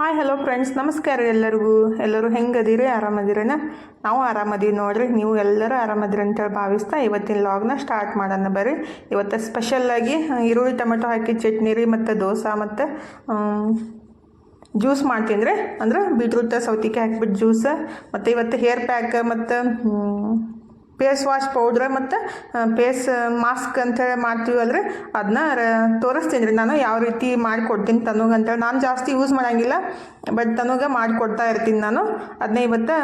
Hi hello friends ನಮಸ್ಕಾರ ಎಲ್ಲರಿಗೂ. ಎಲ್ಲರೂ ಹೆಂಗದಿರಿ? ಆರಾಮದಿರೇನ? ನಾವು ಆರಾಮದೀವಿ ನೋಡ್ರಿ. ನೀವು ಎಲ್ಲರೂ ಆರಾಮದಿರಿ ಅಂತೇಳಿ ಭಾವಿಸ್ತಾ ಇವತ್ತಿನ ಲಾಗ್ನ ಸ್ಟಾರ್ಟ್ ಮಾಡೋಣ ಬರ್ರಿ. ಇವತ್ತು ಸ್ಪೆಷಲ್ಲಾಗಿ ಈರುಳ್ಳಿ, ಟೊಮೆಟೊ ಹಾಕಿ, ಚಟ್ನಿ ರೀ, ಮತ್ತು ದೋಸೆ, ಮತ್ತು ಜ್ಯೂಸ್ ಮಾಡ್ತೀನಿ ರೀ. ಅಂದ್ರೆ ಬೀಟ್ರೂಟ್ ಸೌತಿಕಾಯಿ ಹಾಕ್ಬಿಟ್ಟು ಜ್ಯೂಸ್ ಮತ್ತು ಇವತ್ತು ಹೇರ್ ಪ್ಯಾಕ್ ಮತ್ತು ಫೇಸ್ ವಾಶ್ ಪೌಡ್ರ್ ಮತ್ತು ಫೇಸ್ ಮಾಸ್ಕ್ ಅಂತೇಳಿ ಮಾಡ್ತೀವಲ್ರಿ ಅದನ್ನ ತೋರಿಸ್ತೀನಿ ರೀ. ನಾನು ಯಾವ ರೀತಿ ಮಾಡಿಕೊಡ್ತೀನಿ ತನುಗೆ ಅಂತೇಳಿ ನಾನು ಜಾಸ್ತಿ ಯೂಸ್ ಮಾಡೋಂಗಿಲ್ಲ ಬಟ್ ತನುಗೆ ಮಾಡಿಕೊಡ್ತಾ ಇರ್ತೀನಿ ನಾನು. ಅದನ್ನ ಇವತ್ತು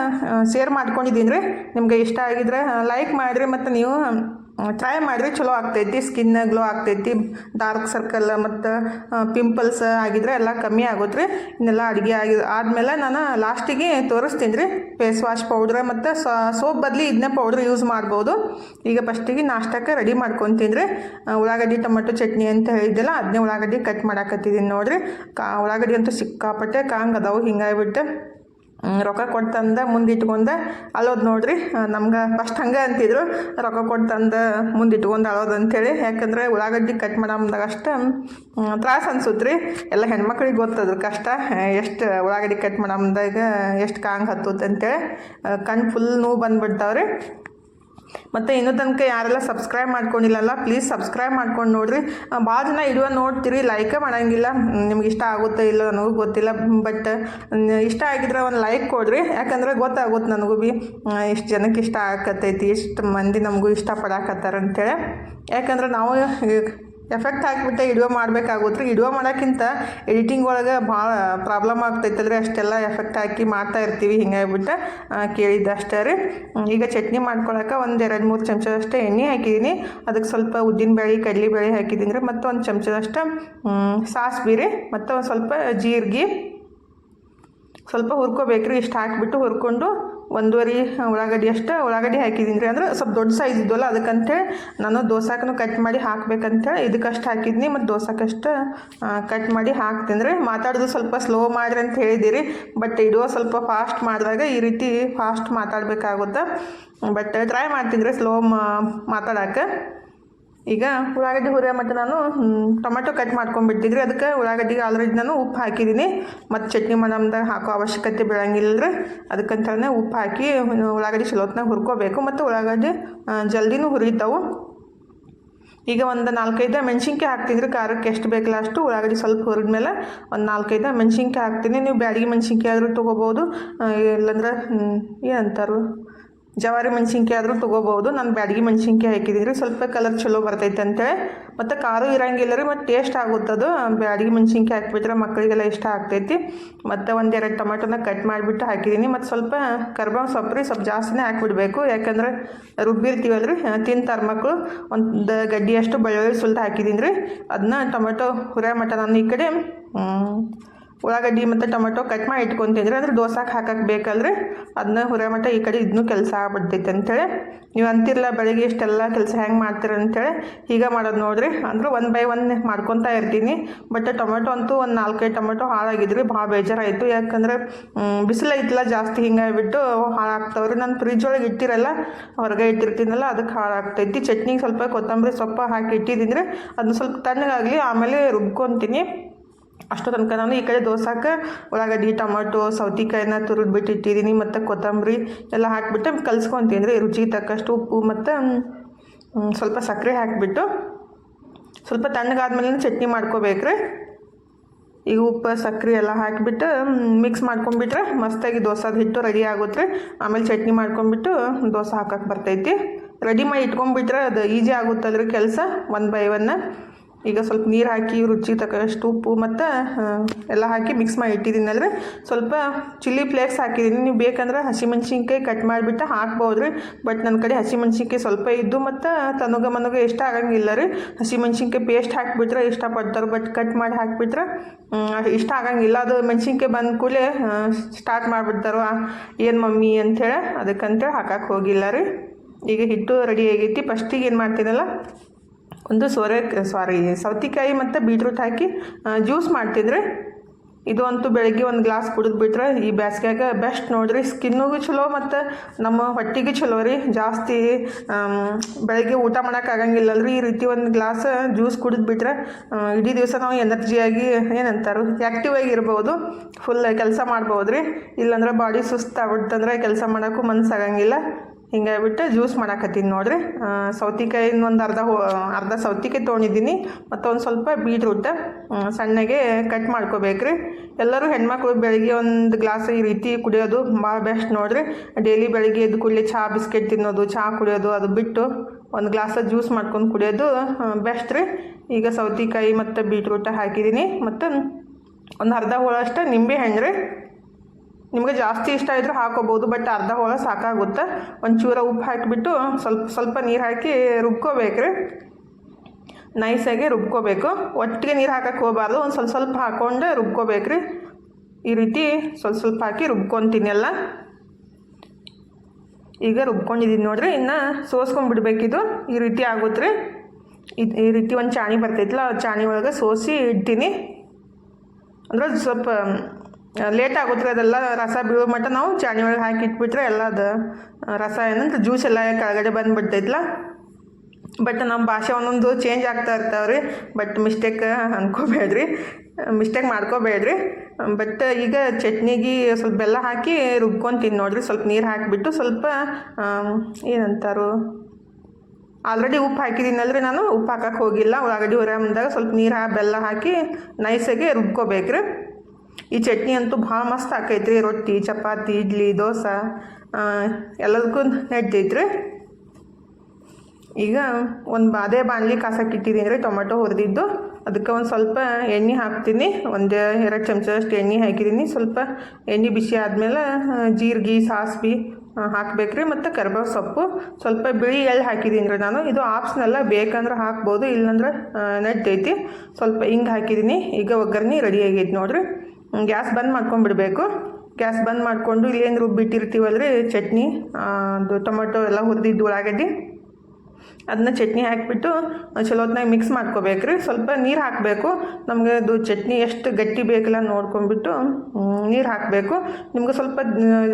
ಶೇರ್ ಮಾಡ್ಕೊಂಡಿದ್ದೀನಿ ರೀ. ನಿಮ್ಗೆ ಇಷ್ಟ ಆಗಿದ್ರೆ ಲೈಕ್ ಮಾಡಿರಿ ಮತ್ತು ನೀವು ಟ್ರೈ ಮಾಡಿದ್ರೆ ಚಲೋ ಆಗ್ತೈತಿ ಸ್ಕಿನ್ ಗ್ಲೋ ಆಗ್ತೈತಿ ಡಾರ್ಕ್ ಸರ್ಕಲ್ ಮತ್ತು ಪಿಂಪಲ್ಸ್ ಆಗಿದ್ರೆ ಎಲ್ಲ ಕಮ್ಮಿ ಆಗುತ್ತೆ ರೀ ಇನ್ನೆಲ್ಲ ಅಡುಗೆ ಆಗಿ, ಆದಮೇಲೆ ನಾನು ಲಾಸ್ಟಿಗೆ ತೋರಿಸ್ತೀನಿ ರೀ ಫೇಸ್ ವಾಶ್ ಪೌಡ್ರ್ ಮತ್ತು ಸೋಪ್ ಬದಲಿ ಇದನ್ನೇ ಪೌಡ್ರ್ ಯೂಸ್ ಮಾಡ್ಬೋದು. ಈಗ ಫಸ್ಟಿಗೆ ನಾಷ್ಟಕ್ಕೆ ರೆಡಿ ಮಾಡ್ಕೊತೀನಿ ರೀ. ಉಳ್ಳಾಗಡ್ಡಿ, ಟೊಮೆಟೊ, ಚಟ್ನಿ ಅಂತ ಹೇಳಿದ್ದೆಲ್ಲ ಅದನ್ನೇ ಉಳ್ಳಾಗಡ್ಡಿ ಕಟ್ ಮಾಡಾಕತ್ತಿದ್ದೀನಿ ನೋಡಿರಿ. ಕಾ, ಉಳ್ಳಾಗಡ್ಡಿ ಅಂತೂ ಸಿಕ್ಕಾಪಟ್ಟೆ ಕಾಂಗ್ ಅದಾವು ಹಿಂಗಾಗಿಬಿಟ್ಟು ರೊಕ್ಕ ಕೊಟ್ಟು ತಂದ ಮುಂದೆ ಇಟ್ಕೊಂಡ ಅಳೋದು ನೋಡ್ರಿ. ನಮ್ಗೆ ಫಸ್ಟ್ ಹಂಗೆ ಅಂತಿದ್ರು. ರೊಕ್ಕ ಕೊಟ್ಟು ತಂದ ಮುಂದೆ ಇಟ್ಕೊಂಡು ಅಳೋದು ಅಂಥೇಳಿ ಯಾಕಂದ್ರೆ ಉಳ್ಳಾಗಡ್ಡಿ ಕಟ್ ಮಾಡಮ್ದಾಗ ಅಷ್ಟು ತ್ರಾಸು ಅನ್ಸುತ್ತೆ ರೀ ಎಲ್ಲ ಹೆಣ್ಮಕ್ಳಿಗೆ ಗೊತ್ತದ್ರ ಕಷ್ಟ. ಎಷ್ಟು ಉಳ್ಳಾಗಡ್ಡಿ ಕಟ್ ಮಾಡಮ್ದಾಗ ಎಷ್ಟು ಕಾಂಗ್ ಹತ್ತುತ್ತೆ ಅಂತೇಳಿ. ಕಣ್ಣು ಫುಲ್ ನೋವು ಬಂದ್ಬಿಡ್ತಾವ್ರಿ. ಮತ್ತು ಇನ್ನೂ ತನಕ ಯಾರೆಲ್ಲ ಸಬ್ಸ್ಕ್ರೈಬ್ ಮಾಡ್ಕೊಂಡಿಲ್ಲಲ್ಲ ಪ್ಲೀಸ್ ಸಬ್ಸ್ಕ್ರೈಬ್ ಮಾಡ್ಕೊಂಡು ನೋಡಿರಿ. ಭಾಳ ಜನ ಇಡುವ ನೋಡ್ತೀರಿ ಲೈಕೇ ಮಾಡೋಂಗಿಲ್ಲ. ನಿಮ್ಗೆ ಇಷ್ಟ ಆಗುತ್ತೋ ಇಲ್ಲ ನನಗೂ ಗೊತ್ತಿಲ್ಲ ಬಟ್ ಇಷ್ಟ ಆಗಿದ್ರೆ ಒಂದು ಲೈಕ್ ಕೊಡ್ರಿ. ಯಾಕಂದ್ರೆ ಗೊತ್ತಾಗುತ್ತೆ ನನಗೂ ಬಿ ಇಷ್ಟು ಜನಕ್ಕೆ ಇಷ್ಟ ಆಗತ್ತೈತಿ ಇಷ್ಟು ಮಂದಿ ನಮಗೂ ಇಷ್ಟಪಡಾಕತ್ತಾರ ಅಂತೇಳಿ ಯಾಕಂದ್ರೆ ನಾವು ಎಫೆಕ್ಟ್ ಹಾಕಿಬಿಟ್ಟೆ, ಇಡುವ ಮಾಡಬೇಕಾಗುತ್ತೆ. ವಿಡಿಯೋ ಮಾಡೋಕ್ಕಿಂತ ಎಡಿಟಿಂಗ್ ಒಳಗೆ ಭಾಳ ಪ್ರಾಬ್ಲಮ್ ಆಗ್ತೈತಲ್ರಿ ಅಷ್ಟೆಲ್ಲ ಎಫೆಕ್ಟ್ ಹಾಕಿ ಮಾಡ್ತಾ ಇರ್ತೀವಿ ಹಿಂಗಾಗ್ಬಿಟ್ಟು ಕೇಳಿದ್ದೆ ಅಷ್ಟೇ ರೀ. ಈಗ ಚಟ್ನಿ ಮಾಡ್ಕೊಳಕ್ಕೆ ಒಂದು ಎರಡು ಮೂರು ಚಮಚದಷ್ಟು ಎಣ್ಣೆ ಹಾಕಿದ್ದೀನಿ. ಅದಕ್ಕೆ ಸ್ವಲ್ಪ ಉದ್ದಿನಬೇಳೆ ಕಡಲೆಬೇಳೆ ಹಾಕಿದ್ದೀನಿ ರೀ. ಮತ್ತು ಒಂದು ಚಮಚದಷ್ಟು ಸಾಸ್ಬಿ ರೀ. ಮತ್ತು ಒಂದು ಸ್ವಲ್ಪ ಜೀರಿಗೆ ಸ್ವಲ್ಪ ಹುರ್ಕೋಬೇಕ್ರಿ ಇಷ್ಟು ಹಾಕಿಬಿಟ್ಟು ಹುರ್ಕೊಂಡು ಒಂದೂವರೆ ಉಳ್ಳಾಗಡ್ಡಿ ಅಷ್ಟು, ಉಳ್ಳಾಗಡ್ಡಿ ಹಾಕಿದ್ದೀನಿ ರೀ. ಅಂದ್ರೆ ಸ್ವಲ್ಪ ದೊಡ್ಡ ಸೈಜ್ ಇದ್ದಲ್ಲ ಅದಕ್ಕಂತೇಳಿ ನಾನು ದೋಸಾಕನು ಕಟ್ ಮಾಡಿ ಹಾಕ್ಬೇಕಂತೇಳಿ ಇದಕ್ಕಷ್ಟು ಹಾಕಿದ್ನಿ ಮತ್ತು ದೋಸಾಕಷ್ಟು ಕಟ್ ಮಾಡಿ ಹಾಕ್ತೀನಿ ರೀ. ಮಾತಾಡೋದು ಸ್ವಲ್ಪ ಸ್ಲೋ ಮಾಡಿರಿ ಅಂತ ಹೇಳಿದಿರಿ ಬಟ್ ಇಡುವ ಸ್ವಲ್ಪ ಫಾಸ್ಟ್ ಮಾಡಿದಾಗ ಈ ರೀತಿ ಫಾಸ್ಟ್ ಮಾತಾಡಬೇಕಾಗುತ್ತೆ. ಬಟ್ ಟ್ರೈ ಮಾಡ್ತೀನಿ ರೀ ಸ್ಲೋ ಮಾತಾಡೋಕೆ ಈಗ ಉಳ್ಳಾಗಡ್ಡಿ ಹುರಿಯೋ ಮಟ್ಟ ನಾನು ಟೊಮೆಟೊ ಕಟ್ ಮಾಡ್ಕೊಂಡ್ಬಿಟ್ಟಿದ್ರಿ. ಅದಕ್ಕೆ ಉಳ್ಳಾಗಡ್ಡಿಗೆ ಆಲ್ರೆಡಿ ನಾನು ಉಪ್ಪು ಹಾಕಿದ್ದೀನಿ. ಮತ್ತು ಚಟ್ನಿ ಮಾಡಮ್ದಾಗ ಹಾಕೋ ಅವಶ್ಯಕತೆ ಬೀಳಂಗಿಲ್ಲ ಅದಕ್ಕಂತಲೇ ಉಪ್ಪು ಹಾಕಿ ಉಳ್ಳಾಗಡ್ಡಿ ಚಲೋತ್ನಾಗ ಹುರ್ಕೋಬೇಕು. ಮತ್ತು ಉಳ್ಳಾಗಡ್ಡಿ ಜಲ್ದಿನೂ ಹುರಿತಾವು. ಈಗ ಒಂದು ನಾಲ್ಕೈದು ಮೆಣಸಿನ್ಕಾಯಿ ಹಾಕ್ತಿದ್ರಿ. ಖಾರಕ್ಕೆ ಎಷ್ಟು ಬೇಕಲ್ಲ ಅಷ್ಟು ಉಳ್ಳಾಗಡ್ಡಿ ಸ್ವಲ್ಪ ಹುರಿದ್ಮೇಲೆ ಒಂದು ನಾಲ್ಕೈದು ಮೆಣಸಿನ್ಕಾಯಿ ಹಾಕ್ತೀನಿ. ನೀವು ಬ್ಯಾಡಗಿ ಮೆಣಸಿನ್ಕಾಯಿ ಆದರೂ ತೊಗೋಬೋದು ಇಲ್ಲಾಂದ್ರೆ ಏನಂತಾರು ಜವಾರಿ ಮೆಣಸಿನ್ಕಾಯಿ ಆದರೂ ತೊಗೋಬೋದು ನಾನು ಬ್ಯಾಡಗಿ ಮೆಣಸಿನ್ಕಾಯಿ ಹಾಕಿದ್ದೀನಿ ಸ್ವಲ್ಪ ಕಲರ್ ಚಲೋ ಬರ್ತೈತೆ ಅಂತೇಳಿ. ಮತ್ತು ಖಾರ ಇರಂಗಿಲ್ಲ ರೀ, ಮತ್ತು ಟೇಸ್ಟ್ ಆಗುತ್ತದು ಬ್ಯಾಡಗಿ ಮೆಣಸಿನ್ಕಾಯಿ ಹಾಕ್ಬಿಟ್ರೆ ಮಕ್ಕಳಿಗೆಲ್ಲ ಇಷ್ಟ ಆಗ್ತೈತಿ. ಮತ್ತು ಒಂದೆರಡು ಟೊಮೆಟೊನ ಕಟ್ ಮಾಡಿಬಿಟ್ಟು ಹಾಕಿದ್ದೀನಿ ಮತ್ತು ಸ್ವಲ್ಪ ಕರ್ಬೇವು ಸೊಪ್ಪು ರೀ, ಸ್ವಲ್ಪ ಜಾಸ್ತಿನೇ ಹಾಕ್ಬಿಡ್ಬೇಕು. ಯಾಕಂದ್ರೆ ರುಬ್ಬಿರ್ತೀವಲ್ಲ ರೀ ತಿಂತಾರೆ ಮಕ್ಕಳು ಒಂದು ಗಡ್ಡಿಯಷ್ಟು ಬೆಳ್ಳುಳ್ಳಿ ಸುಲ್ದು ಹಾಕಿದ್ದೀನಿ ರೀ. ಅದನ್ನ ಟೊಮೆಟೊ, ಹುರಿಯ ಮಟ್ಟ ನಾನು ಈ ಕಡೆ ಉಳ್ಳಾಗಡ್ಡಿ ಮತ್ತು ಟೊಮೆಟೊ ಕಟ್ ಮಾಡಿ ಇಟ್ಕೊತಿದ್ರೆ ಅಂದ್ರೆ ದೋಸೆಗೆ ಹಾಕಕ್ಕೆ ಬೇಕಲ್ರಿ? ಅದನ್ನ ಹುರಿಯೋ ಮಟ್ಟ ಈ ಕಡೆ ಇದನ್ನೂ ಕೆಲಸ ಆಗ್ಬಿಡ್ತೈತೆ ಅಂತೇಳಿ. ನೀವು ಅಂತಿರಲ್ಲ ಬೆಳಗ್ಗೆ ಇಷ್ಟೆಲ್ಲ ಕೆಲಸ ಹೆಂಗೆ ಮಾಡ್ತೀರ ಅಂತೇಳಿ ಈಗ ಮಾಡೋದು ನೋಡಿರಿ. ಅಂದ್ರೆ ಒನ್ ಬೈ ಒನ್ ಮಾಡ್ಕೊತಾ ಇರ್ತೀನಿ. ಬಟ್ ಟೊಮೆಟೊ ಅಂತೂ ಒಂದು ನಾಲ್ಕೈದು ಟೊಮೆಟೊ ಹಾಳಾಗಿದ್ರಿ ಭಾಳ ಬೇಜಾರಾಯಿತು. ಯಾಕಂದ್ರೆ ಮ್, ಬಿಸಿಲು ಐತಲ್ಲ ಜಾಸ್ತಿ ಹಿಂಗಾಗಿಬಿಟ್ಟು ಹಾಳಾಗ್ತಾವ್ರಿ ನಾನು ಫ್ರಿಜ್ ಒಳಗೆ ಇಟ್ಟಿರಲ್ಲ ಹೊರಗೆ ಇಟ್ಟಿರ್ತೀನಲ್ಲ ಅದಕ್ಕೆ ಹಾಳಾಗ್ತೈತಿ ಚಟ್ನಿಗೆ ಸ್ವಲ್ಪ ಕೊತ್ತಂಬರಿ ಸೊಪ್ಪು ಹಾಕಿ ಇಟ್ಟಿದ್ದೀನಿ ಅದನ್ನ ಸ್ವಲ್ಪ ತಣ್ಣಗಾಗಲಿ ಆಮೇಲೆ ರುಬ್ಕೊತೀನಿ. ಅಷ್ಟು ತನಕ ನಾನು ಈ ಕಡೆ ದೋಸಾಕೆ ಉಳ್ಳಾಗಡ್ಡಿ ಟೊಮೆಟೊ, ಸೌತಿಕಾಯಿನ ತುರಿದು ಬಿಟ್ಟಿಟ್ಟಿದ್ದೀನಿ ಮತ್ತು ಕೊತ್ತಂಬರಿ ಎಲ್ಲ ಹಾಕಿಬಿಟ್ಟು ಕಲಿಸ್ಕೊತೀನಿ. ರೀ ರುಚಿಗೆ ತಕ್ಕಷ್ಟು ಉಪ್ಪು ಮತ್ತು ಸ್ವಲ್ಪ ಸಕ್ಕರೆ ಹಾಕಿಬಿಟ್ಟು ಸ್ವಲ್ಪ ತಣ್ಣಗಾದ್ಮೇಲೆ ಚಟ್ನಿ ಮಾಡ್ಕೋಬೇಕ್ರಿ. ಈಗ ಉಪ್ಪು, ಸಕ್ಕರೆ ಎಲ್ಲ ಹಾಕಿಬಿಟ್ಟು ಮಿಕ್ಸ್ ಮಾಡ್ಕೊಂಡ್ಬಿಟ್ರೆ ಮಸ್ತಾಗಿ ದೋಸಾದ ಹಿಟ್ಟು ರೆಡಿ ಆಗುತ್ತೆ. ಆಮೇಲೆ ಚಟ್ನಿ ಮಾಡ್ಕೊಂಬಿಟ್ಟು ದೋಸೆ ಹಾಕಕ್ಕೆ ಬರ್ತೈತಿ. ರೆಡಿ ಮಾಡಿ ಇಟ್ಕೊಂಡ್ಬಿಟ್ರೆ ಅದು ಈಸಿ ಆಗುತ್ತಲ್ರಿ ಕೆಲಸ ಒನ್ ಬೈ ಒನ್ ಈಗ ಸ್ವಲ್ಪ ನೀರು ಹಾಕಿ, ರುಚಿ ತಕ್ಕಷ್ಟು ಉಪ್ಪು ಮತ್ತು ಎಲ್ಲ ಹಾಕಿ ಮಿಕ್ಸ್ ಮಾಡಿ ಇಟ್ಟಿದ್ದೀನಲ್ರಿ ಸ್ವಲ್ಪ ಚಿಲ್ಲಿ ಫ್ಲೇಕ್ಸ್ ಹಾಕಿದ್ದೀನಿ. ನೀವು ಬೇಕಂದ್ರೆ ಹಸಿಮೆಣ್ಸಿನ್ಕಾಯಿ ಕಟ್ ಮಾಡಿಬಿಟ್ಟು ಹಾಕ್ಬೋದು ರೀ. ಬಟ್ ನನ್ನ ಕಡೆ ಹಸಿಮೆಣ್ಸಿನ್ಕಾಯಿ ಸ್ವಲ್ಪ ಇದ್ದು ಮತ್ತು ತನಗ ಮನಗ ಇಷ್ಟ ಆಗಂಗಿಲ್ಲ ರೀ. ಹಸಿಮೆಣ್ಸಿನ್ಕಾಯಿ ಪೇಸ್ಟ್ ಹಾಕಿಬಿಟ್ರೆ ಇಷ್ಟಪಡ್ತಾರೆ. ಬಟ್ ಕಟ್ ಮಾಡಿ ಹಾಕಿಬಿಟ್ರೆ ಇಷ್ಟ ಆಗಂಗಿಲ್ಲ. ಅದು ಮೆಣ್ಸಿನ್ಕಾಯಿ ಬಂದ ಕೂಡಲೇ ಸ್ಟಾರ್ಟ್ ಮಾಡಿಬಿಡ್ತಾರೋ ಏನು ಮಮ್ಮಿ ಅಂಥೇಳಿ ಅದಕ್ಕಂತೇಳಿ ಹಾಕಕ್ಕೆ ಹೋಗಿಲ್ಲ ರೀ. ಈಗ ಹಿಟ್ಟು ರೆಡಿ ಆಗೈತಿ. ಫಸ್ಟಿಗೆ ಏನು ಮಾಡ್ತೀನಲ್ಲ? ಒಂದು ಸೋರೆ ಸಾರಿ ಸೌತಿಕಾಯಿ ಮತ್ತು ಬೀಟ್ರೂಟ್ ಹಾಕಿ ಜ್ಯೂಸ್ ಮಾಡ್ತಿದ್ರೆ ಇದು ಅಂತೂ ಬೆಳಗ್ಗೆ ಒಂದು ಗ್ಲಾಸ್ ಕುಡಿದು ಬಿಟ್ರೆ ಈ ಬ್ಯಾಸ್ಗ್ಯಾಗ ಬೆಸ್ಟ್ ನೋಡ್ರಿ. ಸ್ಕಿನ್ನಿಗೂ ಚಲೋ ಮತ್ತು ನಮ್ಮ ಹೊಟ್ಟೆಗೂ ಚಲೋ ರೀ. ಜಾಸ್ತಿ ಬೆಳಗ್ಗೆ ಊಟ ಮಾಡೋಕ್ಕಾಗಂಗಿಲ್ಲಲ್ಲ ರೀ ಈ ರೀತಿ ಒಂದು ಗ್ಲಾಸ್ ಜ್ಯೂಸ್ ಕುಡಿದು ಬಿಟ್ರೆ ಇಡೀ ದಿವಸ ನಾವು ಎನರ್ಜಿಯಾಗಿ ಏನಂತಾರೆ ಆ್ಯಕ್ಟಿವ್ ಆಗಿ ಇರ್ಬೋದು. ಫುಲ್ ಕೆಲಸ ಮಾಡ್ಬೋದು ರೀ ಇಲ್ಲಾಂದ್ರೆ ಬಾಡಿ ಸುಸ್ತಾಗ್ಬಿಡ್ತಂದ್ರೆ ಕೆಲಸ ಮಾಡೋಕ್ಕೂ ಮನಸ್ಸಾಗಂಗಿಲ್ಲ ಹಿಂಗಾಗ್ಬಿಟ್ಟು ಜ್ಯೂಸ್ ಮಾಡಾಕತ್ತೀನಿ ನೋಡಿರಿ. ಸೌತಿಕಾಯಿ ಒಂದು ಅರ್ಧ ಹೋ ಅರ್ಧ ಸೌತಿಕಾಯಿ ತೊಗೊಂಡಿದ್ದೀನಿ. ಮತ್ತೊಂದು ಸ್ವಲ್ಪ ಬೀಟ್ರೂಟ್ ಸಣ್ಣಗೆ ಕಟ್ ಮಾಡ್ಕೋಬೇಕ್ರಿ. ಎಲ್ಲರೂ ಹೆಣ್ಮಕ್ಳು ಬೆಳಿಗ್ಗೆ ಒಂದು ಗ್ಲಾಸ್ ಈ ರೀತಿ ಕುಡಿಯೋದು ಭಾಳ ಬೆಸ್ಟ್ ನೋಡಿರಿ. ಡೈಲಿ ಬೆಳಿಗ್ಗೆ ಎದ್ದು ಕುಡಲಿ ಚಹಾ ಬಿಸ್ಕೆಟ್ ತಿನ್ನೋದು ಚಹಾ ಕುಡಿಯೋದು, ಅದು ಬಿಟ್ಟು ಒಂದು ಗ್ಲಾಸ್ ಜ್ಯೂಸ್ ಮಾಡ್ಕೊಂಡು ಕುಡಿಯೋದು ಬೆಸ್ಟ್ ರೀ. ಈಗ ಸೌತಿಕಾಯಿ ಮತ್ತು ಬೀಟ್ರೂಟ ಹಾಕಿದ್ದೀನಿ. ಮತ್ತು ಒಂದು ಅರ್ಧ ಹೋಳಷ್ಟು ನಿಂಬೆ ಹಣ್ಣು ರೀ. ನಿಮಗೆ ಜಾಸ್ತಿ ಇಷ್ಟ ಇದ್ದರೆ ಹಾಕೋಬೋದು ಬಟ್ ಅರ್ಧ ಹೋಳ ಸಾಕಾಗುತ್ತೆ. ಒಂಚೂರ ಉಪ್ಪು ಹಾಕಿಬಿಟ್ಟು ಸ್ವಲ್ಪ ಸ್ವಲ್ಪ ನೀರು ಹಾಕಿ ರುಬ್ಕೋಬೇಕ್ರಿ. ನೈಸಾಗಿ ರುಬ್ಕೋಬೇಕು. ಒಟ್ಟಿಗೆ ನೀರು ಹಾಕಕ್ಕೆ ಹೋಗಬಾರ್ದು, ಒಂದು ಸ್ವಲ್ಪ ಸ್ವಲ್ಪ ಹಾಕ್ಕೊಂಡು ರುಬ್ಕೋಬೇಕ್ರಿ. ಈ ರೀತಿ ಸ್ವಲ್ಪ ಸ್ವಲ್ಪ ಹಾಕಿ ರುಬ್ಕೊತೀನಿ ಎಲ್ಲ. ಈಗ ರುಬ್ಕೊಂಡಿದ್ದೀನಿ ನೋಡ್ರಿ, ಇನ್ನು ಸೋಸ್ಕೊಂಡ್ಬಿಡ್ಬೇಕಿದು ಈ ರೀತಿ ಆಗುತ್ತೆ ಇದು, ಈ ರೀತಿ ಒಂದು ಚಾಣಿ ಬರ್ತೈತಲ್ಲ ಚಾಣಿ ಒಳಗೆ ಸೋಸಿ ಇಡ್ತೀನಿ. ಅಂದ್ರೆ ಸ್ವಲ್ಪ ಲೇಟ್ ಆಗುತ್ತೆ ರೀ ಅದೆಲ್ಲ ರಸ ಬೀಳೋ ಮಟ್ಟ ನಾವು ಚಾಣಿ ಒಳಗೆ ಹಾಕಿ ಇಟ್ಬಿಟ್ರೆ ಎಲ್ಲ ಅದು. ರಸ ಏನಂದ್ರೆ ಜ್ಯೂಸ್ ಎಲ್ಲ ಕೆಳಗಡೆ ಬಂದುಬಿಡ್ತೈತಲ್ಲ ಬಟ್ ನಮ್ಮ ಭಾಷೆ ಒಂದೊಂದು ಚೇಂಜ್ ಆಗ್ತಾ ಇರ್ತಾವೆ ರೀ ಬಟ್ ಮಿಸ್ಟೇಕ್ ಅನ್ಕೋಬೇಡ್ರಿ. ಮಿಸ್ಟೇಕ್ ಮಾಡ್ಕೋಬೇಡ್ರಿ. ಬಟ್ ಈಗ ಚಟ್ನಿಗೆ ಸ್ವಲ್ಪ ಬೆಲ್ಲ ಹಾಕಿ ರುಬ್ಕೊತೀನಿ ನೋಡ್ರಿ. ಸ್ವಲ್ಪ ನೀರು ಹಾಕಿಬಿಟ್ಟು ಸ್ವಲ್ಪ ಏನಂತಾರು ಆಲ್ರೆಡಿ ಉಪ್ಪು ಹಾಕಿದ್ದೀನಲ್ರಿ ನಾನು. ಉಪ್ಪು ಹಾಕಕ್ಕೆ ಹೋಗಿಲ್ಲ. ಉಳ್ಳಾಗಡ್ಡಿ ಹೊರ ಬಂದಾಗ ಸ್ವಲ್ಪ ನೀರು ಬೆಲ್ಲ ಹಾಕಿ ನೈಸಾಗಿ ರುಬ್ಕೋಬೇಕ್ರಿ. ಈ ಚಟ್ನಿ ಅಂತೂ ಭಾಳ ಮಸ್ತ್ ಆಕೈತ್ರಿ. ರೊಟ್ಟಿ, ಚಪಾತಿ, ಇಡ್ಲಿ, ದೋಸೆ ಎಲ್ಲದಕ್ಕೂ ನೆಡ್ತೈತ್ರಿ. ಈಗ ಒಂದು ಬಾದೆ ಬಾಣಲಿ ಕಾಸಕ್ಕೆ ಇಟ್ಟಿದ್ದೀನಿ ರೀ ಟೊಮೆಟೊ ಹುರಿದಿದ್ದು. ಅದಕ್ಕೆ ಒಂದು ಸ್ವಲ್ಪ ಎಣ್ಣೆ ಹಾಕ್ತೀನಿ. ಒಂದು ಎರಡು ಚಮಚದಷ್ಟು ಎಣ್ಣೆ ಹಾಕಿದ್ದೀನಿ ಸ್ವಲ್ಪ ಎಣ್ಣೆ ಬಿಸಿ ಆದಮೇಲೆ ಜೀರಿಗೆ, ಸಾಸ್ವಿ ಹಾಕ್ಬೇಕ್ರಿ. ಮತ್ತು ಕರ್ಬೇವು ಸೊಪ್ಪು. ಸ್ವಲ್ಪ ಬಿಳಿ ಎಳ್ಳು ಹಾಕಿದ್ದೀನಿ ರೀ ನಾನು. ಇದು ಆಪ್ಸ್ನೆಲ್ಲ ಬೇಕಂದ್ರೆ ಹಾಕ್ಬೋದು, ಇಲ್ಲಂದ್ರೆ ನೆಡ್ತೈತಿ. ಸ್ವಲ್ಪ ಹಿಂಗೆ ಹಾಕಿದ್ದೀನಿ ಈಗ ಒಗ್ಗರಣೆ ರೆಡಿ ಆಗೈತೆ ನೋಡ್ರಿ. ಗ್ಯಾಸ್ ಬಂದ್ ಮಾಡ್ಕೊಂಡ್ಬಿಡ್ಬೇಕು. ಗ್ಯಾಸ್ ಬಂದ್ ಮಾಡಿಕೊಂಡು ಇಲ್ಲೇನು ರುಬ್ಬಿಟ್ಟಿರ್ತೀವಲ್ರಿ ಚಟ್ನಿ ಅದು ಟೊಮೊಟೊ ಎಲ್ಲ ಹುರಿದಿದ್ದು ಉಳ್ಳಾಗಡ್ಡಿ. ಅದನ್ನ ಚಟ್ನಿ ಹಾಕಿಬಿಟ್ಟು ಚಲೋತ್ನಾಗ ಮಿಕ್ಸ್ ಮಾಡ್ಕೋಬೇಕ್ರಿ. ಸ್ವಲ್ಪ ನೀರು ಹಾಕಬೇಕು. ನಮಗೆ ಅದು ಚಟ್ನಿ ಎಷ್ಟು ಗಟ್ಟಿ ಬೇಕಲ್ಲ ನೋಡ್ಕೊಂಡ್ಬಿಟ್ಟು ನೀರು ಹಾಕಬೇಕು. ನಿಮ್ಗೆ ಸ್ವಲ್ಪ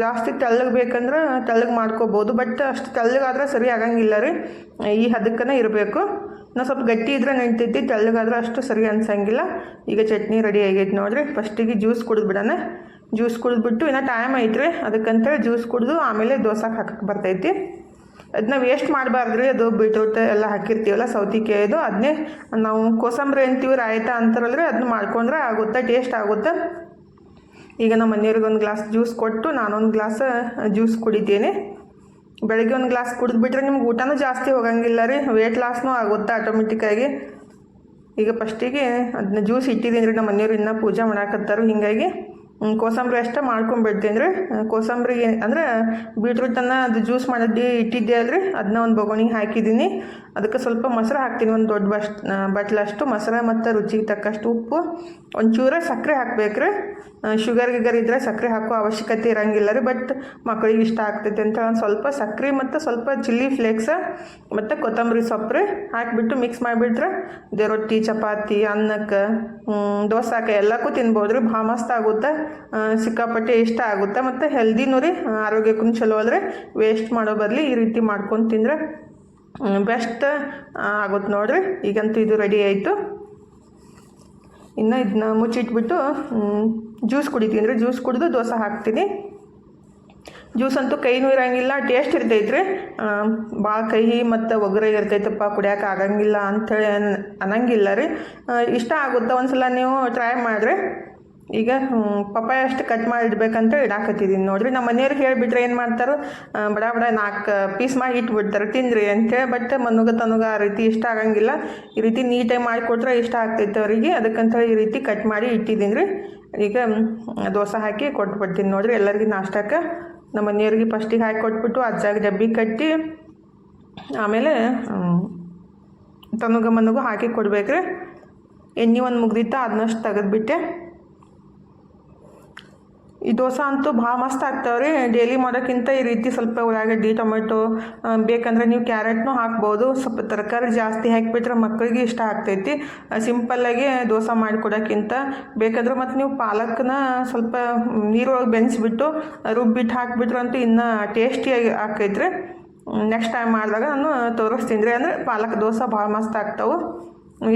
ಜಾಸ್ತಿ ತೆಳ್ಳಗೆ ಬೇಕಂದ್ರೆ ತೆಳ್ಳಗೆ ಮಾಡ್ಕೋಬೋದು, ಬಟ್ ಅಷ್ಟು ತೆಳ್ಳಗಾದ್ರೆ ಸರಿ ಆಗಂಗಿಲ್ಲ ರೀ. ಈ ಹದಕ್ಕನೇ ಇರಬೇಕು. ನಾವು ಸ್ವಲ್ಪ ಗಟ್ಟಿ ಇದ್ರೆ ನಿಂತೈತಿ ತೆಳ್ಳಗಾದ್ರೆ ಅಷ್ಟು ಸರಿ ಅನ್ಸಂಗಿಲ್ಲ. ಈಗ ಚಟ್ನಿ ರೆಡಿ ಆಗೈತೆ ನೋಡ್ರಿ. ಫಸ್ಟಿಗೆ ಜ್ಯೂಸ್ ಕುಡಿದ್ಬಿಡೋಣ ಜ್ಯೂಸ್ ಕುಡಿದ್ಬಿಟ್ಟು ಇನ್ನೂ ಟೈಮ್ ಐತ್ರಿ. ಅದಕ್ಕಂತೇಳಿ ಜ್ಯೂಸ್ ಕುಡಿದು ಆಮೇಲೆ ದೋಸೆಗೆ ಹಾಕಕ್ಕೆ ಬರ್ತೈತಿ. ಅದನ್ನ ವೇಸ್ಟ್ ಮಾಡಬಾರ್ದು ರೀ ಅದು ಬೀಟ್ರೂಟ್ ಎಲ್ಲ ಹಾಕಿರ್ತೀವಲ್ಲ ಸೌತಿಕಾಯಿದು ಅದನ್ನೇ ನಾವು ಕೋಸಂಬರಿ ಅಂತೀವಿ, ರಾಯ್ತ ಅಂತಾರಲ್ರಿ. ಅದನ್ನ ಮಾಡ್ಕೊಂಡ್ರೆ ಆಗುತ್ತೆ ಟೇಸ್ಟ್ ಆಗುತ್ತೆ? ಈಗ ನಮ್ಮ ಮನೆಯವ್ರಿಗೆ ಒಂದು ಗ್ಲಾಸ್ ಜ್ಯೂಸ್ ಕೊಟ್ಟು ನಾನೊಂದು ಗ್ಲಾಸ್ ಜ್ಯೂಸ್ ಕುಡಿತೀನಿ. ಬೆಳಗ್ಗೆ ಒಂದು ಗ್ಲಾಸ್ ಕುಡಿದ್ಬಿಟ್ರೆ ನಿಮ್ಗೆ ಊಟನೂ ಜಾಸ್ತಿ ಹೋಗಂಗಿಲ್ಲ ರೀ. ವೇಟ್ ಲಾಸ್ನೂ ಆಗುತ್ತೆ ಆಟೋಮೆಟಿಕ್ಕಾಗಿ ಈಗ ಫಸ್ಟಿಗೆ ಅದನ್ನ ಜ್ಯೂಸ್ ಇಟ್ಟಿದ್ದೀನಿ ರೀ ನಮ್ಮ ಮನೆಯವ್ರು ಇನ್ನೂ ಪೂಜೆ ಮಾಡಾಕತ್ತಾರು. ಹೀಗಾಗಿ ಕೋಸಂಬರಿ ಅಷ್ಟೇ ಮಾಡ್ಕೊಂಡ್ಬಿಡ್ತೀನಿ ರೀ. ಕೋಸಂಬರಿಗೆ ಅಂದ್ರೆ ಬೀಟ್ರೂಟನ್ನು ಅದು ಜ್ಯೂಸ್ ಮಾಡಿದ್ದೆ ಇಟ್ಟಿದ್ದೆ ಅಲ್ರಿ. ಅದನ್ನ ಒಂದು ಬೊಗೋಣಿಗೆ ಹಾಕಿದ್ದೀನಿ. ಅದಕ್ಕೆ ಸ್ವಲ್ಪ ಮೊಸರು ಹಾಕ್ತೀನಿ, ಒಂದು ದೊಡ್ಡ ಬಸ್ ಬಟ್ಲಷ್ಟು ಮೊಸರು ಮತ್ತು ರುಚಿಗೆ ತಕ್ಕಷ್ಟು ಉಪ್ಪು. ಒಂಚೂರ ಸಕ್ಕರೆ ಹಾಕ್ಬೇಕ್ರಿ. ಶುಗರ್ ಗಿಗರ್ ಇದ್ದರೆ ಸಕ್ಕರೆ ಹಾಕೋ ಅವಶ್ಯಕತೆ ಇರಂಗಿಲ್ಲ ರೀ ಬಟ್ ಮಕ್ಕಳಿಗೆ ಇಷ್ಟ ಆಗ್ತೈತೆ ಅಂತ ಒಂದು ಸ್ವಲ್ಪ ಸಕ್ಕರೆ ಮತ್ತು ಸ್ವಲ್ಪ ಚಿಲ್ಲಿ ಫ್ಲೇಕ್ಸ ಮತ್ತು ಕೊತ್ತಂಬರಿ ಸೊಪ್ಪು ಹಾಕಿಬಿಟ್ಟು ಮಿಕ್ಸ್ ಮಾಡಿಬಿಟ್ರೆ ಇದೇ ರೊಟ್ಟಿ, ಚಪಾತಿ, ಅನ್ನಕ್ಕೆ ದೋಸಾಕ ಎಲ್ಲಕ್ಕೂ ತಿನ್ಬೋದು ರೀ, ಭಾಳ ಮಸ್ತ್ ಆಗುತ್ತೆ. ಸಿಕ್ಕಾಪಟ್ಟೆ ಇಷ್ಟ ಆಗುತ್ತೆ. ಮತ್ತು ಹೆಲ್ದಿನೂ ರೀ, ಆರೋಗ್ಯಕ್ಕೂ ಚಲೋ ಅಲ್ರಿ. ವೇಸ್ಟ್ ಮಾಡೋ ಬದಲಿ ಈ ರೀತಿ ಮಾಡ್ಕೊಂಡು ತಿಂದರೆ ಬೆಸ್ಟ್ ಆಗುತ್ತೆ ನೋಡಿರಿ. ಈಗಂತೂ ಇದು ರೆಡಿ ಆಯಿತು. ಇನ್ನು ಇದನ್ನ ಮುಚ್ಚಿಟ್ಬಿಟ್ಟು ಜ್ಯೂಸ್ ಕುಡಿತೀನಿ ರೀ ಜ್ಯೂಸ್ ಕುಡಿದು ದೋಸೆ ಹಾಕ್ತೀನಿ. ಜ್ಯೂಸ್ ಅಂತೂ ಕೈನೂ ಇರೋಂಗಿಲ್ಲ ಟೇಸ್ಟ್ ಇರ್ತೈತ್ರಿ. ಭಾಳ ಕಹಿ ಮತ್ತು ಒಗ್ಗರೆ ಇರ್ತೈತಪ್ಪ, ಕುಡಿಯೋಕೆ ಆಗಂಗಿಲ್ಲ ಅಂಥೇಳಿ ಅನ್, ಅನ್ನಂಗಿಲ್ಲ ರೀ. ಇಷ್ಟ ಆಗುತ್ತೆ ಒಂದು ಸಲ ನೀವು ಟ್ರೈ ಮಾಡಿರಿ. ಈಗ ಪಪ್ಪಾಯ ಅಷ್ಟು ಕಟ್ ಮಾಡಿ ಇಡ್ಬೇಕಂತ ಇಡಾಕತ್ತಿದ್ದೀನಿ ನೋಡ್ರಿ, ನಮ್ಮ ಮನೆಯವ್ರಿಗೆ ಹೇಳಿಬಿಟ್ರೆ ಏನು ಮಾಡ್ತಾರೆ ಬಡ ಬಡ ನಾಲ್ಕು ಪೀಸ್ ಮಾಡಿ ಇಟ್ಬಿಡ್ತಾರೆ. ತಿಂದ್ರಿ ಅಂತೇಳಿ ಬಟ್ ಮನುಗ ತನುಗ ಆ ರೀತಿ ಇಷ್ಟ ಆಗಂಗಿಲ್ಲ. ಈ ರೀತಿ ನೀಟಾಗಿ ಮಾಡಿಕೊಟ್ರೆ ಇಷ್ಟ ಆಗ್ತೈತೆ ಅವರಿಗೆ. ಅದಕ್ಕಂತೇಳಿ ಈ ರೀತಿ ಕಟ್ ಮಾಡಿ ಇಟ್ಟಿದ್ದೀನಿ ರೀ. ಈಗ ದೋಸೆ ಹಾಕಿ ಕೊಟ್ಬಿಡ್ತೀನಿ. ನೋಡ್ರಿ, ಎಲ್ಲರಿಗೂ ನಾಷ್ಟಕ್ಕೆ ನಮ್ಮ ಮನೆಯವ್ರಿಗೆ ಫಸ್ಟಿಗೆ ಹಾಕಿ ಕೊಟ್ಬಿಟ್ಟು ಅಜ್ಜಾಗ ಡಬ್ಬಿ ಕಟ್ಟಿ, ಆಮೇಲೆ ತನುಗ ಮನುಗು ಹಾಕಿ ಕೊಡ್ಬೇಕ್ರಿ. ಎಣ್ಣೆ ಒಂದು ಮುಗ್ದಿತ್ತ, ಅದನ್ನಷ್ಟು ತೆಗೆದ್ಬಿಟ್ಟೆ. ಈ ದೋಸೆ ಅಂತೂ ಭಾಳ ಮಸ್ತ್ ರೀ. ಡೈಲಿ ಮಾಡೋಕ್ಕಿಂತ ಈ ರೀತಿ ಸ್ವಲ್ಪ ಉಳ್ಳಾಗಡ್ಡಿ ಟೊಮೆಟೊ ಬೇಕಂದ್ರೆ ನೀವು ಕ್ಯಾರೆಟ್ನೂ ಹಾಕ್ಬೋದು. ಸ್ವಲ್ಪ ತರಕಾರಿ ಜಾಸ್ತಿ ಹಾಕಿಬಿಟ್ರೆ ಮಕ್ಕಳಿಗೆ ಇಷ್ಟ ಆಗ್ತೈತಿ. ಸಿಂಪಲ್ಲಾಗಿ ದೋಸೆ ಮಾಡಿಕೊಡೋಕ್ಕಿಂತ ಬೇಕಾದ್ರೆ ಮತ್ತು ನೀವು ಪಾಲಕ್ನ ಸ್ವಲ್ಪ ನೀರೊಳಗೆ ಬೆನ್ಸಿಬಿಟ್ಟು, ರುಬ್ಬಿಟ್ಟು ಹಾಕಿಬಿಟ್ರಂತೂ ಇನ್ನೂ ಟೇಸ್ಟಿಯಾಗಿ ಆಕೈತ್ರಿ ನೆಕ್ಸ್ಟ್ ಟೈಮ್ ಮಾಡಿದಾಗ ನಾನು ತೋರಿಸ್ತೀನಿ ರೀ. ಅಂದರೆ ಪಾಲಕ್ ದೋಸೆ ಭಾಳ ಮಸ್ತ್ ಆಗ್ತಾವೆ.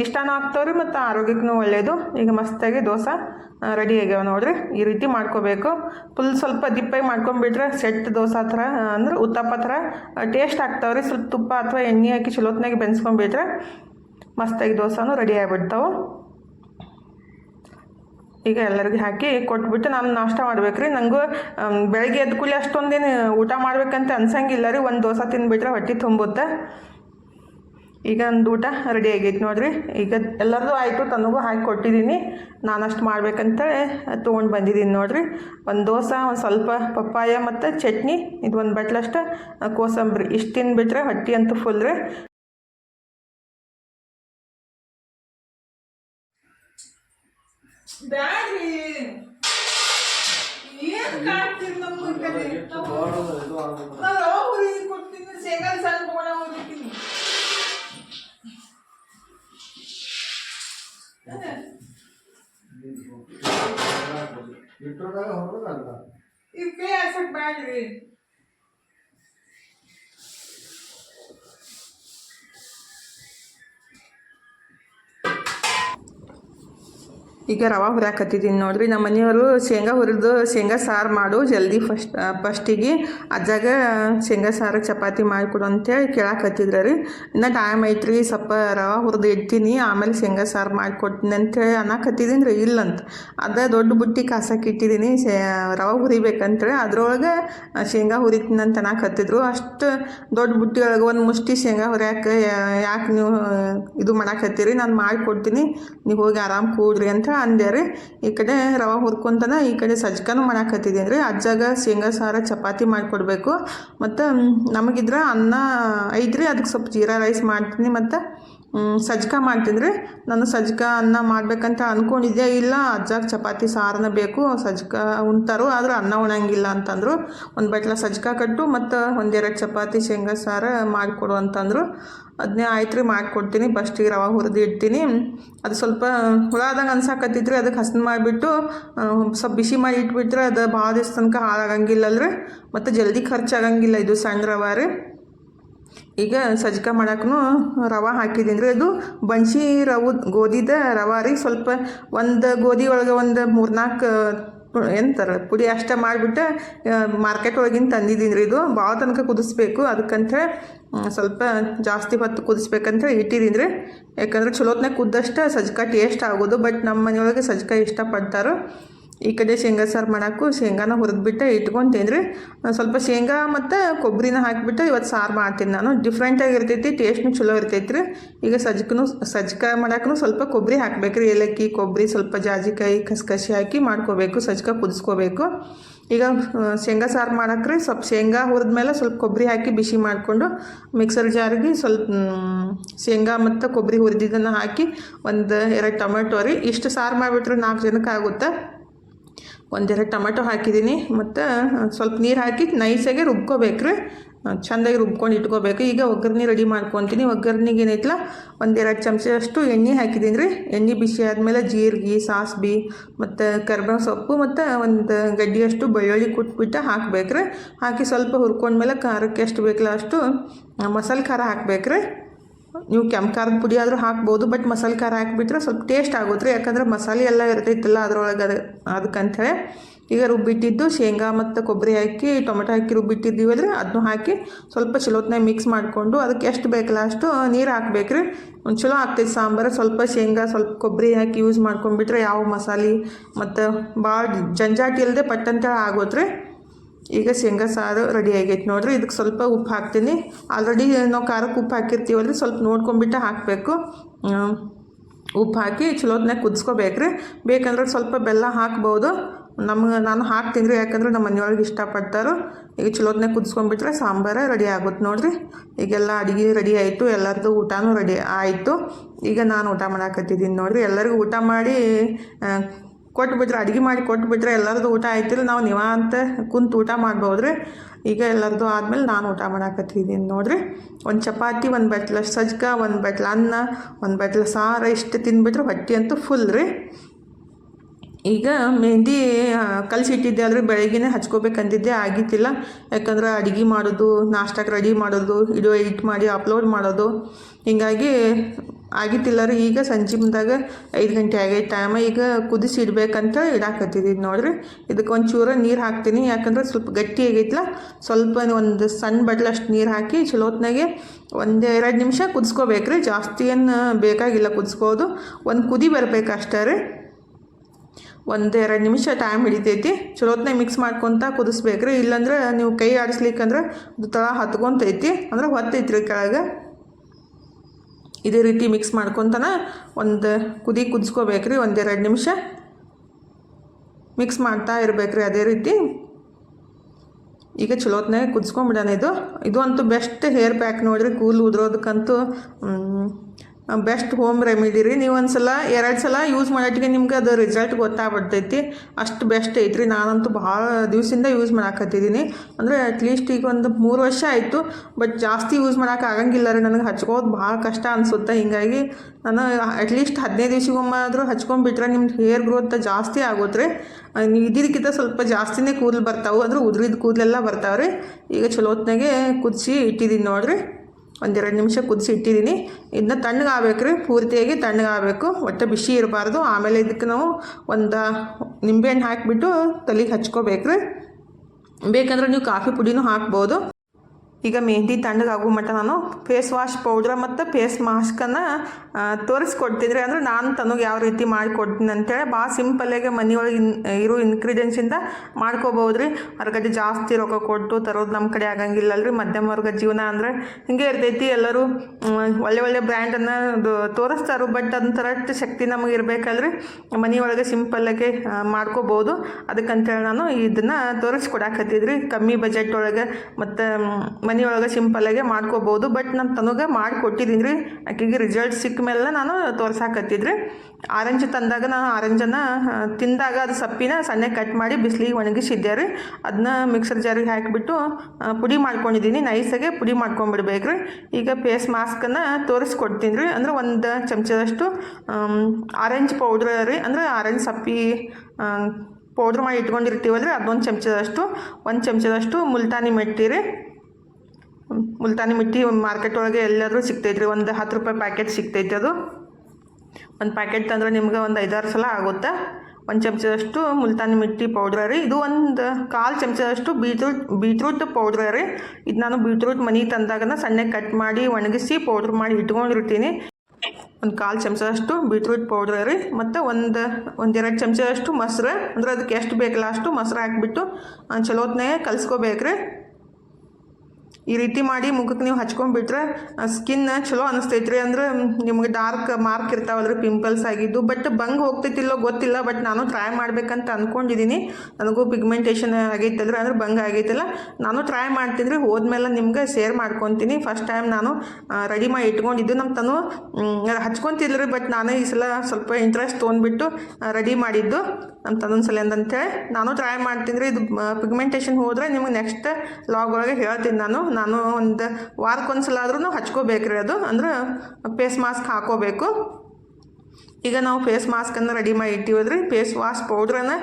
ಇಷ್ಟನೂ ಆಗ್ತಾವ್ರಿ ಮತ್ತು ಆರೋಗ್ಯಕ್ಕೂ ಒಳ್ಳೆಯದು ಈಗ ಮಸ್ತಾಗಿ ದೋಸೆ ರೆಡಿ ಆಗ್ಯಾವ ನೋಡ್ರಿ. ಈ ರೀತಿ ಮಾಡ್ಕೋಬೇಕು. ಫುಲ್ ಸ್ವಲ್ಪ ದಿಪ್ಪಾಗಿ ಮಾಡ್ಕೊಂಬಿಟ್ರೆ ಸೆಟ್ ದೋಸೆ ಥರ ಅಂದ್ರೆ ಉತ್ತಪ್ಪ ಥರ ಟೇಸ್ಟ್ ಆಗ್ತಾವ್ರಿ. ಸ್ವಲ್ಪ ತುಪ್ಪ ಅಥವಾ ಎಣ್ಣೆ ಹಾಕಿ ಚಲೋತ್ನಾಗಿ ಬೆನ್ಸ್ಕೊಂಬಿಟ್ರೆ ಮಸ್ತಾಗಿ ದೋಸೆನೂ ರೆಡಿ ಆಗಿಬಿಡ್ತಾವೆ. ಈಗ ಎಲ್ಲರಿಗೂ ಹಾಕಿ ಕೊಟ್ಬಿಟ್ಟು ನಾನು ನಾಷ್ಟ ಮಾಡ್ಬೇಕು ರೀ ನನಗೂ ಬೆಳಗ್ಗೆ ಎದ್ದ ಕೂಡಲೇ ಅಷ್ಟೊಂದೇನು ಊಟ ಮಾಡ್ಬೇಕಂತ ಅನ್ಸಂಗಿಲ್ಲ ರೀ. ಒಂದು ದೋಸೆ ತಿಂದುಬಿಟ್ರೆ ಹೊಟ್ಟೆ ತುಂಬುತ್ತೆ. ಈಗ ಒಂದು ಊಟ ರೆಡಿ ಆಗೈತೆ ನೋಡ್ರಿ. ಈಗ ಎಲ್ಲರದು ಆಯಿತು ತನಗೂ ಹಾಕಿ ಕೊಟ್ಟಿದ್ದೀನಿ ನಾನು ಅಷ್ಟು ಮಾಡ್ಬೇಕಂತೇಳಿ ತೊಗೊಂಡು ಬಂದಿದ್ದೀನಿ ನೋಡ್ರಿ. ಒಂದು ದೋಸೆ ಒಂದು ಸ್ವಲ್ಪ ಪಪ್ಪಾಯ ಮತ್ತು ಚಟ್ನಿ ಇದು ಒಂದು ಬಟ್ಲಷ್ಟು ಕೋಸಂಬರಿ. ಇಷ್ಟು ತಿಂದುಬಿಟ್ರೆ ಹೊಟ್ಟೆ ಅಂತೂ ಫುಲ್ ರೀ. ಕೊಡ್ತೀನಿ ಶೇಂಗಾ ಸಣ್ಣ ಬೋಣ ಹುರಿತೀನಿ ಇಟ್ಟದಾಗ ಹೊರಗಲ್ಲ ಈ ಪೇ ಹಸಕ್ ಬ್ಯಾಡ್ರಿ ಈಗ ರವೆ ಹುರಿಯಾಕತ್ತಿದ್ದೀನಿ ನೋಡ್ರಿ. ನಮ್ಮ ಮನೆಯವರು ಶೇಂಗಾ ಹುರಿದು ಶೇಂಗಾ ಸಾರು ಮಾಡು, ಜಲ್ದಿ ಫಸ್ಟ್ ಫಸ್ಟಿಗೆ ಅಜ್ಜಾಗ ಶೇಂಗಾ ಸಾರು ಚಪಾತಿ ಮಾಡಿಕೊಡು ಅಂತೇಳಿ ಕೇಳಾಕತ್ತಿದ್ರ ರೀ. ಇನ್ನು ಟೈಮ್ ಐತ್ರಿ, ಸ್ವಲ್ಪ ರವೆ ಹುರಿದು ಇಡ್ತೀನಿ, ಆಮೇಲೆ ಶೇಂಗಾ ಸಾರು ಮಾಡಿಕೊಡ್ತೀನಿ ಅಂತೇಳಿ ಅನ್ನಕತ್ತಿದ್ದೀನಿ ರೀ, ಇಲ್ಲಂತ. ಅದ ದೊಡ್ಡ ಬುಟ್ಟಿ ಕಾಸಕ್ಕೆ ಇಟ್ಟಿದ್ದೀನಿ ಶೇ, ರವೆ ಹುರಿಬೇಕಂತೇಳಿ. ಅದ್ರೊಳಗೆ ಶೇಂಗಾ ಹುರಿತೀನಿ ಅಂತ ಅನ್ನಕತ್ತಿದ್ರು. ಅಷ್ಟು ದೊಡ್ಡ ಬುಟ್ಟಿ ಒಳಗೆ ಒಂದು ಮುಷ್ಟಿ ಶೇಂಗಾ ಹುರಿಯಾಕ ಯಾಕೆ ನೀವು ಇದು ಮಾಡಾಕತ್ತೀರಿ? ನಾನು ಮಾಡಿಕೊಡ್ತೀನಿ. ನೀವು ಹೋಗಿ ಆರಾಮ್ ಕೂಡ್ರಿ ಅಂತ ಅಂದೆ ರೀ ಈ ಕಡೆ ರವೆ ಹುರ್ಕೊಂತನ ಈ ಕಡೆ ಸಜ್ಕನೂ ಮಾಡಾಕತ್ತಿದ್ದೀನಿ ರೀ ಅಜ್ಜಾಗ ಶೇಂಗಾ ಸಾರ ಚಪಾತಿ ಮಾಡಿಕೊಡ್ಬೇಕು. ಮತ್ತು ನಮಗಿದ್ರೆ ಅನ್ನ ಐತ್ರಿ. ಅದಕ್ಕೆ ಸ್ವಲ್ಪ ಜೀರಾ ರೈಸ್ ಮಾಡ್ತೀನಿ. ಮತ್ತು ಸಜ್ಕ ಮಾಡ್ತಿದ್ರೆ ನಾನು ಸಜ್ಜಕ ಅನ್ನ ಮಾಡಬೇಕಂತ ಅಂದ್ಕೊಂಡಿದ್ದೆ ಇಲ್ಲ, ಅಜ್ಜಾಗ ಚಪಾತಿ ಸಾರನ ಬೇಕು. ಸಜ್ಕ ಉಣ್ತಾರೋ, ಆದ್ರೆ ಅನ್ನ ಉಣಂಗಿಲ್ಲ ಅಂತಂದರು. ಒಂದು ಬಟ್ಲ ಸಜ್ಕ ಕಟ್ಟು ಮತ್ತು ಒಂದೆರಡು ಚಪಾತಿ ಶೇಂಗಾ ಸಾರು ಮಾಡಿಕೊಡು ಅಂತಂದರು. ಅದನ್ನೇ ಆಯ್ತು ರೀ, ಮಾಡಿಕೊಡ್ತೀನಿ. ಫಸ್ಟಿಗೆ ರವೆ ಹುರಿದು ಇಡ್ತೀನಿ. ಅದು ಸ್ವಲ್ಪ ಹುಳ ಆದಂಗೆ ಅನ್ಸಾಕತ್ತಿದ್ರಿ ಅದಕ್ಕೆ ಹಸನ್ ಮಾಡಿಬಿಟ್ಟು ಸ್ವಲ್ಪ ಬಿಸಿ ಮಾಡಿ ಇಟ್ಬಿಟ್ರೆ ಅದು ಭಾಳ ದಿವ್ಸ ತನಕ ಹಾಳಾಗಂಗಿಲ್ಲಲ್ರಿ. ಮತ್ತು ಜಲ್ದಿ ಖರ್ಚಾಗಂಗಿಲ್ಲ ಇದು ಸಣ್ಣ ರವೆ ರೀ. ಈಗ ಸಜ್ಕ ಮಾಡಕ್ಕೂ ರವೆ ಹಾಕಿದ್ದೀನಿ ರೀ ಅದು ಬನ್ಸಿ ರವು ಗೋಧಿದ ರವೆ ರೀ. ಸ್ವಲ್ಪ ಒಂದು ಗೋಧಿ ಒಳಗೆ ಒಂದು ಮೂರ್ನಾಲ್ಕು ಎಂತಾರೆ ಪುಡಿ ಅಷ್ಟೇ ಮಾಡಿಬಿಟ್ಟು ಮಾರ್ಕೆಟ್ ಒಳಗಿಂದ ತಂದಿದ್ದೀನಿ ರೀ ಇದು. ಭಾಳ ತನಕ ಕುದಿಸ್ಬೇಕು. ಅದಕ್ಕಂತೇಳಿ ಸ್ವಲ್ಪ ಜಾಸ್ತಿ ಹೊತ್ತು ಕುದಿಸ್ಬೇಕಂತ ಇಟ್ಟಿದ್ದೀನಿ ರೀ ಯಾಕಂದ್ರೆ ಚಲೋತ್ನಾಗ ಕುದ್ದಷ್ಟು ಸಜ್ಕ ಟೇಸ್ಟ್ ಆಗೋದು. ಬಟ್ ನಮ್ಮ ಮನೆಯೊಳಗೆ ಸಜ್ಕ ಇಷ್ಟಪಡ್ತಾರೆ. ಈ ಕಡೆ ಶೇಂಗಾ ಸಾರು ಮಾಡೋಕ್ಕೂ ಶೇಂಗಾನ ಹುರಿದ್ಬಿಟ್ಟು, ಇಟ್ಕೊಂಡು ರೀ ಸ್ವಲ್ಪ ಶೇಂಗಾ ಮತ್ತು ಕೊಬ್ಬರಿನ ಹಾಕಿಬಿಟ್ಟು ಇವತ್ತು ಸಾರು ಮಾಡ್ತೀನಿ ನಾನು. ಡಿಫ್ರೆಂಟಾಗಿ ಇರ್ತೈತಿ ಟೇಸ್ಟ್ನು ಚಲೋ ಇರ್ತೈತಿ ರೀ ಈಗ ಸಜ್ಕನು, ಸಜ್ಕ ಮಾಡಕ್ಕೂ ಸ್ವಲ್ಪ ಕೊಬ್ಬರಿ ಹಾಕ್ಬೇಕು ರೀ ಏಲಕ್ಕಿ ಕೊಬ್ಬರಿ ಸ್ವಲ್ಪ ಜಾಜಿಕಾಯಿ ಕಸ್ಕಸಿ ಹಾಕಿ ಮಾಡ್ಕೋಬೇಕು, ಸಜ್ಕ ಕುದಿಸ್ಕೋಬೇಕು. ಈಗ ಶೇಂಗಾ ಸಾರು ಮಾಡಕ್ಕೆ ಸ್ವಲ್ಪ ಶೇಂಗಾ ಹುರಿದ್ಮೇಲೆ ಸ್ವಲ್ಪ ಕೊಬ್ಬರಿ ಹಾಕಿ ಬಿಸಿ ಮಾಡಿಕೊಂಡು ಮಿಕ್ಸರ್ ಜಾರಿಗೆ ಸ್ವಲ್ಪ ಶೇಂಗಾ ಮತ್ತು ಕೊಬ್ಬರಿ ಹುರಿದಿದ್ದನ್ನು ಹಾಕಿ ಒಂದು ಎರಡು ಟೊಮೆಟೊ ರೀ. ಇಷ್ಟು ಸಾರು ಮಾಡಿಬಿಟ್ರೆ ನಾಲ್ಕು ಜನಕ್ಕೆ ಆಗುತ್ತೆ? ಒಂದೆರಡು ಟೊಮೆಟೊ ಹಾಕಿದ್ದೀನಿ. ಮತ್ತು ಸ್ವಲ್ಪ ನೀರು ಹಾಕಿ ನೈಸಾಗೆ ರುಬ್ಕೋಬೇಕು ರೀ. ಚೆಂದಾಗಿ ರುಬ್ಕೊಂಡು ಇಟ್ಕೋಬೇಕು. ಈಗ ಒಗ್ಗರಣೆ ರೆಡಿ ಮಾಡ್ಕೊತೀನಿ. ಒಗ್ಗರಣೆಗೆ ಏನೈತಲ್ಲ ಒಂದೆರಡು ಚಮಚದಷ್ಟು ಎಣ್ಣೆ ಹಾಕಿದ್ದೀನಿ ರೀ. ಎಣ್ಣೆ ಬಿಸಿ ಆದಮೇಲೆ ಜೀರಿಗೆ, ಸಾಸ್ಬಿ, ಮತ್ತು ಕರ್ಬೇವು ಸೊಪ್ಪು, ಮತ್ತು ಒಂದು ಗಡ್ಡಿಯಷ್ಟು ಬೆಳ್ಳುಳ್ಳಿ ಕುಟ್ಬಿಟ್ಟು ಹಾಕ್ಬೇಕು ರೀ. ಹಾಕಿ ಸ್ವಲ್ಪ ಹುರ್ಕೊಂಡ್ಮೇಲೆ ಖಾರಕ್ಕೆ ಎಷ್ಟು ಬೇಕಲ್ಲ ಅಷ್ಟು ಮಸಾಲೆ ಖಾರ ಹಾಕ್ಬೇಕು ರೀ. ನೀವು ಕೆಂಪು ಖಾರದ ಪುಡಿ ಆದರೂ ಹಾಕ್ಬೋದು ಬಟ್ ಮಸಾಲೆ ಖಾರ ಹಾಕಿಬಿಟ್ರೆ ಸ್ವಲ್ಪ ಟೇಸ್ಟ್ ಆಗುತ್ತೆ ರೀ ಯಾಕಂದ್ರೆ ಮಸಾಲೆ ಎಲ್ಲ ಇರ್ತೈತಲ್ಲ ಅದ್ರೊಳಗೆ ಅದು ಅದಕ್ಕಂಥೇಳಿ ಈಗ ರುಬ್ಬಿಟ್ಟಿದ್ದು ಶೇಂಗಾ ಮತ್ತು ಕೊಬ್ಬರಿ ಹಾಕಿ, ಟೊಮೆಟೊ ಹಾಕಿ ಅಂದರೆ ಅದನ್ನು ಹಾಕಿ ಸ್ವಲ್ಪ ಚಲೋತ್ನಾಗ ಮಿಕ್ಸ್ ಮಾಡಿಕೊಂಡು ಅದಕ್ಕೆ ಎಷ್ಟು ಬೇಕಲ್ಲ ಅಷ್ಟು ನೀರು ಹಾಕ್ಬೇಕ್ರಿ. ಒಂದು ಚಲೋ ಆಗ್ತೈತೆ ಸಾಂಬಾರು, ಸ್ವಲ್ಪ ಶೇಂಗಾ, ಸ್ವಲ್ಪ ಕೊಬ್ಬರಿ ಹಾಕಿ ಯೂಸ್ ಮಾಡ್ಕೊಂಡ್ಬಿಟ್ರೆ ಯಾವ ಮಸಾಲೆ ಮತ್ತು ಭಾಳ ಜಂಜಾಟಿ ಇಲ್ಲದೆ ಪಟ್ಟಂತೇಳಿ ಆಗೋತ್ರಿ. ಈಗ ಶೇಂಗಾ ಸಾರು ರೆಡಿ ಆಗೈತೆ ನೋಡಿರಿ. ಇದಕ್ಕೆ ಸ್ವಲ್ಪ ಉಪ್ಪು ಹಾಕ್ತೀನಿ. ಆಲ್ರೆಡಿ ನಾವು ಖಾರಕ್ಕೆ ಉಪ್ಪು ಹಾಕಿರ್ತೀವಲ್ಲ ಸ್ವಲ್ಪ ನೋಡ್ಕೊಂಬಿಟ್ಟು ಹಾಕಬೇಕು. ಉಪ್ಪು ಹಾಕಿ ಚಲೋತ್ನಾಗ ಕುದಿಸ್ಕೋಬೇಕ್ರಿ. ಬೇಕಂದ್ರೆ ಸ್ವಲ್ಪ ಬೆಲ್ಲ ಹಾಕ್ಬೋದು. ನಮ್ಗೆ ನಾನು ಹಾಕ್ತೀನಿ ರೀ, ಯಾಕಂದ್ರೆ ನಮ್ಮ ಮನೆಯೊಳಗೆ ಇಷ್ಟಪಡ್ತಾರೆ. ಈಗ ಚಲೋತ್ನಾಗ ಕುದಿಸ್ಕೊಂಡ್ಬಿಟ್ರೆ ಸಾಂಬಾರು ರೆಡಿ ಆಗುತ್ತೆ ನೋಡಿರಿ. ಈಗೆಲ್ಲ ಅಡುಗೆ ರೆಡಿ ಆಯಿತು, ಎಲ್ಲರದ್ದು ಊಟನೂ ರೆಡಿ ಆಯಿತು. ಈಗ ನಾನು ಊಟ ಮಾಡಾಕತ್ತಿದ್ದೀನಿ ನೋಡಿರಿ. ಎಲ್ಲರಿಗೂ ಊಟ ಮಾಡಿ ಆ, ಕೊಟ್ಬಿಟ್ರೆ ಅಡುಗೆ ಮಾಡಿ ಕೊಟ್ಟು ಬಿಟ್ರೆ ಎಲ್ಲರದು ಊಟ ಆಯ್ತಿಲ್ಲ. ನಾವು ನಿವಾಂತ ಕುಂತು ಊಟ ಮಾಡ್ಬೋದ್ರಿ? ಈಗ ಎಲ್ಲರದ್ದು ಆದಮೇಲೆ ನಾನು ಊಟ ಮಾಡಾಕತ್ತಿದ್ದೀನಿ ನೋಡ್ರಿ. ಒಂದು ಚಪಾತಿ ಒಂದು ಬಟ್ಲ ಸಜ್ಕ ಒಂದು ಬಟ್ಲ ಅನ್ನ ಒಂದು ಬಟ್ಲ ಸಾರು ಇಷ್ಟು ತಿಂದುಬಿಟ್ರೆ ಹೊಟ್ಟೆ ಅಂತೂ ಫುಲ್ ರೀ. ಈಗ ಮೆಹಂದಿ ಕಲಸಿಟ್ಟಿದ್ದೆ, ಆದರೆ ಬೆಳಗ್ಗೆನೇ ಹಚ್ಕೋಬೇಕಂತಿದ್ದೆ ಆಗಿತ್ತಿಲ್ಲ. ಯಾಕಂದ್ರೆ ಅಡುಗೆ ಮಾಡೋದು, ನಾಷ್ಟಕ್ಕೆ ರೆಡಿ ಮಾಡೋದು ವಿಡಿಯೋ ಎಡಿಟ್ ಮಾಡಿ ಅಪ್ಲೋಡ್ ಮಾಡೋದು. ಹೀಗಾಗಿ ಆಗಿತ್ತಿಲ್ಲ ರೀ. ಈಗ ಸಂಜೆ ಮುಂದಾಗ ಐದು ಗಂಟೆ ಆಗೈತೆ ಟೈಮ ಈಗ ಕುದಿಸಿ ಇಡಬೇಕಂತ ಇಡಾಕತ್ತಿದ್ದೀನಿ ನೋಡಿರಿ. ಇದಕ್ಕೆ ಒಂದು ಚೂರ ನೀರು ಹಾಕ್ತೀನಿ. ಯಾಕಂದ್ರೆ ಸ್ವಲ್ಪ ಗಟ್ಟಿ ಆಗೈತಲ್ಲ ಸ್ವಲ್ಪ ಒಂದು ಸಣ್ಣ ಬಟ್ಲಷ್ಟು ನೀರು ಹಾಕಿ ಚಲೋತ್ನಾಗೆ ಒಂದು ಎರಡು ನಿಮಿಷ ಕುದಿಸ್ಕೋಬೇಕ್ರಿ. ಜಾಸ್ತಿ ಏನು ಬೇಕಾಗಿಲ್ಲ ಕುದಿಸ್ಕೋದು ಒಂದು ಕುದಿ ಬರ್ಬೇಕು ಅಷ್ಟೇ ರೀ. ಒಂದು ಎರಡು ನಿಮಿಷ ಟೈಮ್ ಹಿಡಿತೈತಿ. ಚಲೋತ್ನಾಗ ಮಿಕ್ಸ್ ಮಾಡ್ಕೊತ ಕುದಿಸ್ಬೇಕ್ರಿ. ಇಲ್ಲಾಂದ್ರೆ ನೀವು ಕೈ ಆಡಿಸ್ಲಿಕ್ಕಂದ್ರೆ ಅದು ತಳ ಹತ್ಕೊಂತೈತಿ. ಅಂದ್ರೆ ಹೊತ್ತೈತ್ರಿ ಕೆಳಗೆ. ಇದೇ ರೀತಿ ಮಿಕ್ಸ್ ಮಾಡ್ಕೊತನ ಒಂದು ಕುದಿ ಕುದಿಸ್ಕೋಬೇಕ್ರಿ. ಒಂದೆರಡು ನಿಮಿಷ ಮಿಕ್ಸ್ ಮಾಡ್ತಾ ಇರ್ಬೇಕ್ರಿ ಅದೇ ರೀತಿ. ಈಗ ಚಲೋತ್ನಾಗ ಕುದಿಸ್ಕೊಂಬಿಡೋಣ ಇದು. ಇದು ಅಂತೂ ಬೆಸ್ಟ್ ಹೇರ್ ಪ್ಯಾಕ್ ನೋಡಿರಿ. ಕೂಲ್ ಉದ್ರೋದಕ್ಕಂತೂ ಬೆಸ್ಟ್ ಹೋಮ್ ರೆಮಿಡಿ ರೀ. ನೀವು ಒಂದು ಸಲ ಎರಡು ಸಲ ಯೂಸ್ ಮಾಡೋಟಿಗೆ ನಿಮ್ಗೆ ಅದು ರಿಸಲ್ಟ್ ಗೊತ್ತಾಗ್ಬಿಡ್ತೈತಿ. ಅಷ್ಟು ಬೆಸ್ಟ್ ಐತ್ರಿ. ನಾನಂತೂ ಭಾಳ ದಿವಸದಿಂದ ಯೂಸ್ ಮಾಡಾಕತ್ತಿದ್ದೀನಿ ಅಂದರೆ ಅಟ್ಲೀಸ್ಟ್ ಈಗ ಒಂದು ಮೂರು ವರ್ಷ ಆಯಿತು. ಬಟ್ ಜಾಸ್ತಿ ಯೂಸ್ ಮಾಡೋಕೆ ಆಗಂಗಿಲ್ಲ ರೀ. ನನಗೆ ಹಚ್ಕೋದು ಭಾಳ ಕಷ್ಟ ಅನಿಸುತ್ತೆ. ಹೀಗಾಗಿ ನಾನು ಅಟ್ಲೀಸ್ಟ್ ಹದಿನೈದು ದಿವ್ಸಗೊಮ್ಮೆ ಆದರೂ ಹಚ್ಕೊಂಡ್ಬಿಟ್ರೆ ನಿಮ್ಮ ಹೇರ್ ಗ್ರೋತ್ ಜಾಸ್ತಿ ಆಗುತ್ತೆ ರೀ ಇದಕ್ಕಿಂತ ಸ್ವಲ್ಪ ಜಾಸ್ತಿನೇ ಕೂದಲು ಬರ್ತಾವೆ. ಅಂದರೆ ಉದ್ರಿದ ಕೂದಲೆಲ್ಲ ಬರ್ತಾವೆ ರೀ ಈಗ ಚಲೋತ್ನಾಗೆ ಕುದಿಸಿ ಇಟ್ಟಿದ್ದೀನಿ ನೋಡಿರಿ. ಒಂದೆರಡು ನಿಮಿಷ ಕುದಿಸಿ ಇಟ್ಟಿದ್ದೀನಿ. ಇದನ್ನ ತಣ್ಣಗಾಗಬೇಕು ರೀ ಪೂರ್ತಿಯಾಗಿ ತಣ್ಣಗಾಗಬೇಕು. ಒಟ್ಟು ಬಿಸಿ ಇರಬಾರ್ದು. ಆಮೇಲೆ ಇದಕ್ಕೆ ನಾವು ಒಂದು ನಿಂಬೆಹಣ್ಣು ಹಾಕಿಬಿಟ್ಟು ತಲೆಗೆ ಹಚ್ಕೋಬೇಕು ರೀ ಬೇಕಂದ್ರೆ ನೀವು ಕಾಫಿ ಪುಡಿನೂ ಹಾಕ್ಬೋದು. ಈಗ ಮೆಹಂದಿ ತಣ್ಣಗಾಗೋ ಮಟ್ಟ ನಾನು ಫೇಸ್ ವಾಶ್ ಪೌಡ್ರ ಮತ್ತು ಫೇಸ್ ಮಾಸ್ಕನ್ನು ತೋರಿಸ್ಕೊಡ್ತಿದ್ರೆ ಅಂದರೆ ನಾನು ತನಗೆ ಯಾವ ರೀತಿ ಮಾಡಿಕೊಡ್ತೀನಿ ಅಂತೇಳಿ ಭಾಳ ಸಿಂಪಲ್ಲಾಗಿ ಮನೆಯೊಳಗೆ ಇನ್, ಇರೋ ಇನ್ಗ್ರೀಡಿಯೆಂಟ್ಸಿಂದ ಮಾಡ್ಕೋಬೋದು ರೀ ಹೊರಗಡೆ ಜಾಸ್ತಿ ರೊಕ್ಕ ಕೊಟ್ಟು ತರೋದು ನಮ್ಮ ಕಡೆ ಆಗಂಗಿಲ್ಲ ರೀ ಮಧ್ಯಮ ವರ್ಗ ಜೀವನ ಅಂದರೆ ಹಿಂಗೆ ಇರ್ತೈತಿ. ಎಲ್ಲರೂ ಒಳ್ಳೆ ಒಳ್ಳೆ ಬ್ರ್ಯಾಂಡನ್ನು ತೋರಿಸ್ತಾರೆ ಬಟ್ ಅದನ್ನ ಶಕ್ತಿ ನಮಗೆ ಇರಬೇಕಲ್ರಿ. ಮನೆಯೊಳಗೆ ಸಿಂಪಲ್ಲಾಗಿ ಮಾಡ್ಕೋಬೋದು. ಅದಕ್ಕಂತೇಳಿ ನಾನು ಇದನ್ನು ತೋರಿಸ್ಕೊಡಾಕತ್ತಿದ್ರಿ. ಕಮ್ಮಿ ಬಜೆಟ್ ಒಳಗೆ ಮತ್ತು ಮನೆಯೊಳಗೆ ಸಿಂಪಲ್ಲಾಗೆ ಮಾಡ್ಕೋಬೋದು ಬಟ್ ನಾನು ತನಗೆ ಮಾಡಿಕೊಟ್ಟಿದ್ದೀನಿ ರೀ. ಆಕೆಗೆ ರಿಸಲ್ಟ್ ಸಿಕ್ಕ ಮೇಲೆ ನಾನು ತೋರ್ಸಾಕತ್ತಿದ್ರಿ. ಆರೆಂಜ್ ತಂದಾಗ ನಾನು ಆರೆಂಜನ್ನು ತಿಂದಾಗ ಅದು ಸಪ್ಪಿನ ಸಣ್ಣ ಕಟ್ ಮಾಡಿ ಬಿಸಿಲಿಗೆ ಒಣಗಿಸಿದ್ದೆ ರೀ. ಅದನ್ನ ಮಿಕ್ಸರ್ ಜಾರಿಗೆ ಹಾಕಿಬಿಟ್ಟು ಪುಡಿ ಮಾಡ್ಕೊಂಡಿದ್ದೀನಿ ನೈಸಾಗೆ ಪುಡಿ ಮಾಡ್ಕೊಂಬಿಡ್ಬೇಕು ರೀ ಈಗ ಫೇಸ್ ಮಾಸ್ಕನ್ನು ತೋರಿಸ್ಕೊಡ್ತೀನಿ ರೀ. ಅಂದ್ರೆ ಒಂದು ಚಮಚದಷ್ಟು ಆರೆಂಜ್ ಪೌಡ್ರ್ ರೀ. ಅಂದ್ರೆ ಆರೆಂಜ್ ಸಪ್ಪಿ ಪೌಡ್ರ್ ಮಾಡಿ ಇಟ್ಕೊಂಡಿರ್ತೀವಲ್ರಿ. ಅದೊಂದು ಚಮಚದಷ್ಟು, ಒಂದು ಚಮಚದಷ್ಟು ಮುಲ್ತಾನಿ ಮೆಟ್ಟಿ ರೀ. ಮುಲ್ತಾನಿ ಮಿಟ್ಟಿ ಮಾರ್ಕೆಟ್ ಒಳಗೆ ಎಲ್ಲರೂ ಸಿಗ್ತೈತೆ ರೀ ಒಂದು ಹತ್ತು ರೂಪಾಯಿ ಪ್ಯಾಕೆಟ್ ಸಿಗ್ತೈತೆ ಅದು. ಒಂದು ಪ್ಯಾಕೆಟ್ ತಂದ್ರೆ ನಿಮ್ಗೆ ಒಂದು ಐದಾರು ಸಲ ಆಗುತ್ತೆ. ಒಂದು ಚಮಚದಷ್ಟು ಮುಲ್ತಾನಿ ಮಿಟ್ಟಿ ಪೌಡ್ರ ರೀ. ಇದು ಒಂದು ಕಾಲು ಚಮಚದಷ್ಟು ಬೀಟ್ರೂಟ್ ಬೀಟ್ರೂಟ್ ಪೌಡ್ರ ರೀ. ಇದು ನಾನು ಬೀಟ್ರೂಟ್ ಮನೆ ತಂದಾಗನ ಸಣ್ಣ ಕಟ್ ಮಾಡಿ ಒಣಗಿಸಿ ಪೌಡ್ರ್ ಮಾಡಿ ಇಟ್ಕೊಂಡಿರ್ತೀನಿ. ಒಂದು ಕಾಲು ಚಮಚದಷ್ಟು ಬೀಟ್ರೂಟ್ ಪೌಡ್ರ್ ರೀ. ಮತ್ತು ಒಂದು ಒಂದೆರಡು ಚಮಚದಷ್ಟು ಮೊಸರು. ಅಂದ್ರೆ ಅದಕ್ಕೆ ಎಷ್ಟು ಬೇಕಲ್ಲ ಅಷ್ಟು ಮೊಸರು ಹಾಕ್ಬಿಟ್ಟು ಚಲೋತ್ನೇ ಕಲಿಸ್ಕೋಬೇಕ್ರಿ. ಈ ರೀತಿ ಮಾಡಿ ಮುಖಕ್ಕೆ ನೀವು ಹಚ್ಕೊಂಡ್ಬಿಟ್ರೆ ಸ್ಕಿನ್ ಚಲೋ ಅನಿಸ್ತೈತ್ರಿ. ಅಂದ್ರೆ ನಿಮಗೆ ಡಾರ್ಕ್ ಮಾರ್ಕ್ ಇರ್ತಾವಲ್ರಿ ಪಿಂಪಲ್ಸ್ ಆಗಿದ್ದು. ಬಟ್ ಬಂಗ್ ಹೋಗ್ತೈತಿಲ್ಲೋ ಗೊತ್ತಿಲ್ಲ ಬಟ್ ನಾನು ಟ್ರೈ ಮಾಡ್ಬೇಕಂತ ಅಂದ್ಕೊಂಡಿದ್ದೀನಿ ನನಗೂ ಪಿಗ್ಮೆಂಟೇಷನ್ ಆಗೈತಲ್ರಿ, ಅಂದ್ರೆ ಬಂಗ್ ಆಗೈತಲ್ಲ. ನಾನು ಟ್ರೈ ಮಾಡ್ತೀನಿ ರೀ ಹೋದ್ಮೇಲೆ ನಿಮ್ಗೆ ಶೇರ್ ಮಾಡ್ಕೊತೀನಿ. ಫಸ್ಟ್ ಟೈಮ್ ನಾನು ರೆಡಿ ಮಾಡಿ ಇಟ್ಕೊಂಡಿದ್ದು. ನಮ್ಮ ತನು ಹಚ್ಕೊತಿಲ್ರಿ ಬಟ್ ನಾನು ಈ ಸಲ ಸ್ವಲ್ಪ ಇಂಟ್ರೆಸ್ಟ್ ತೊಗೊಂಡ್ಬಿಟ್ಟು ರೆಡಿ ಮಾಡಿದ್ದು. ನಮ್ಮ ತನ್ನ ಸಲ ಅಂದಂತೇಳಿ ನಾನು ಟ್ರೈ ಮಾಡ್ತೀನಿ ರೀ ಇದು ಪಿಗ್ಮೆಂಟೇಷನ್ ಹೋದ್ರೆ ನಿಮ್ಗೆ ನೆಕ್ಸ್ಟ್ ಲಾಗ್ ಒಳಗೆ ಹೇಳ್ತೀನಿ ನಾನು. ನಾನು ಒಂದು ವಾರಕ್ಕೊಂದ್ಸಲ ಆದ್ರೂ ಹಚ್ಕೋಬೇಕ್ರಿ ಅದು. ಅಂದ್ರೆ ಫೇಸ್ ಮಾಸ್ಕ್ ಹಾಕೋಬೇಕು. ಈಗ ನಾವು ಫೇಸ್ ಮಾಸ್ಕನ್ನು ರೆಡಿ ಮಾಡಿ ಇಟ್ಟಿವದ್ರಿ. ಫೇಸ್ ವಾಶ್ ಪೌಡ್ರನ್ನು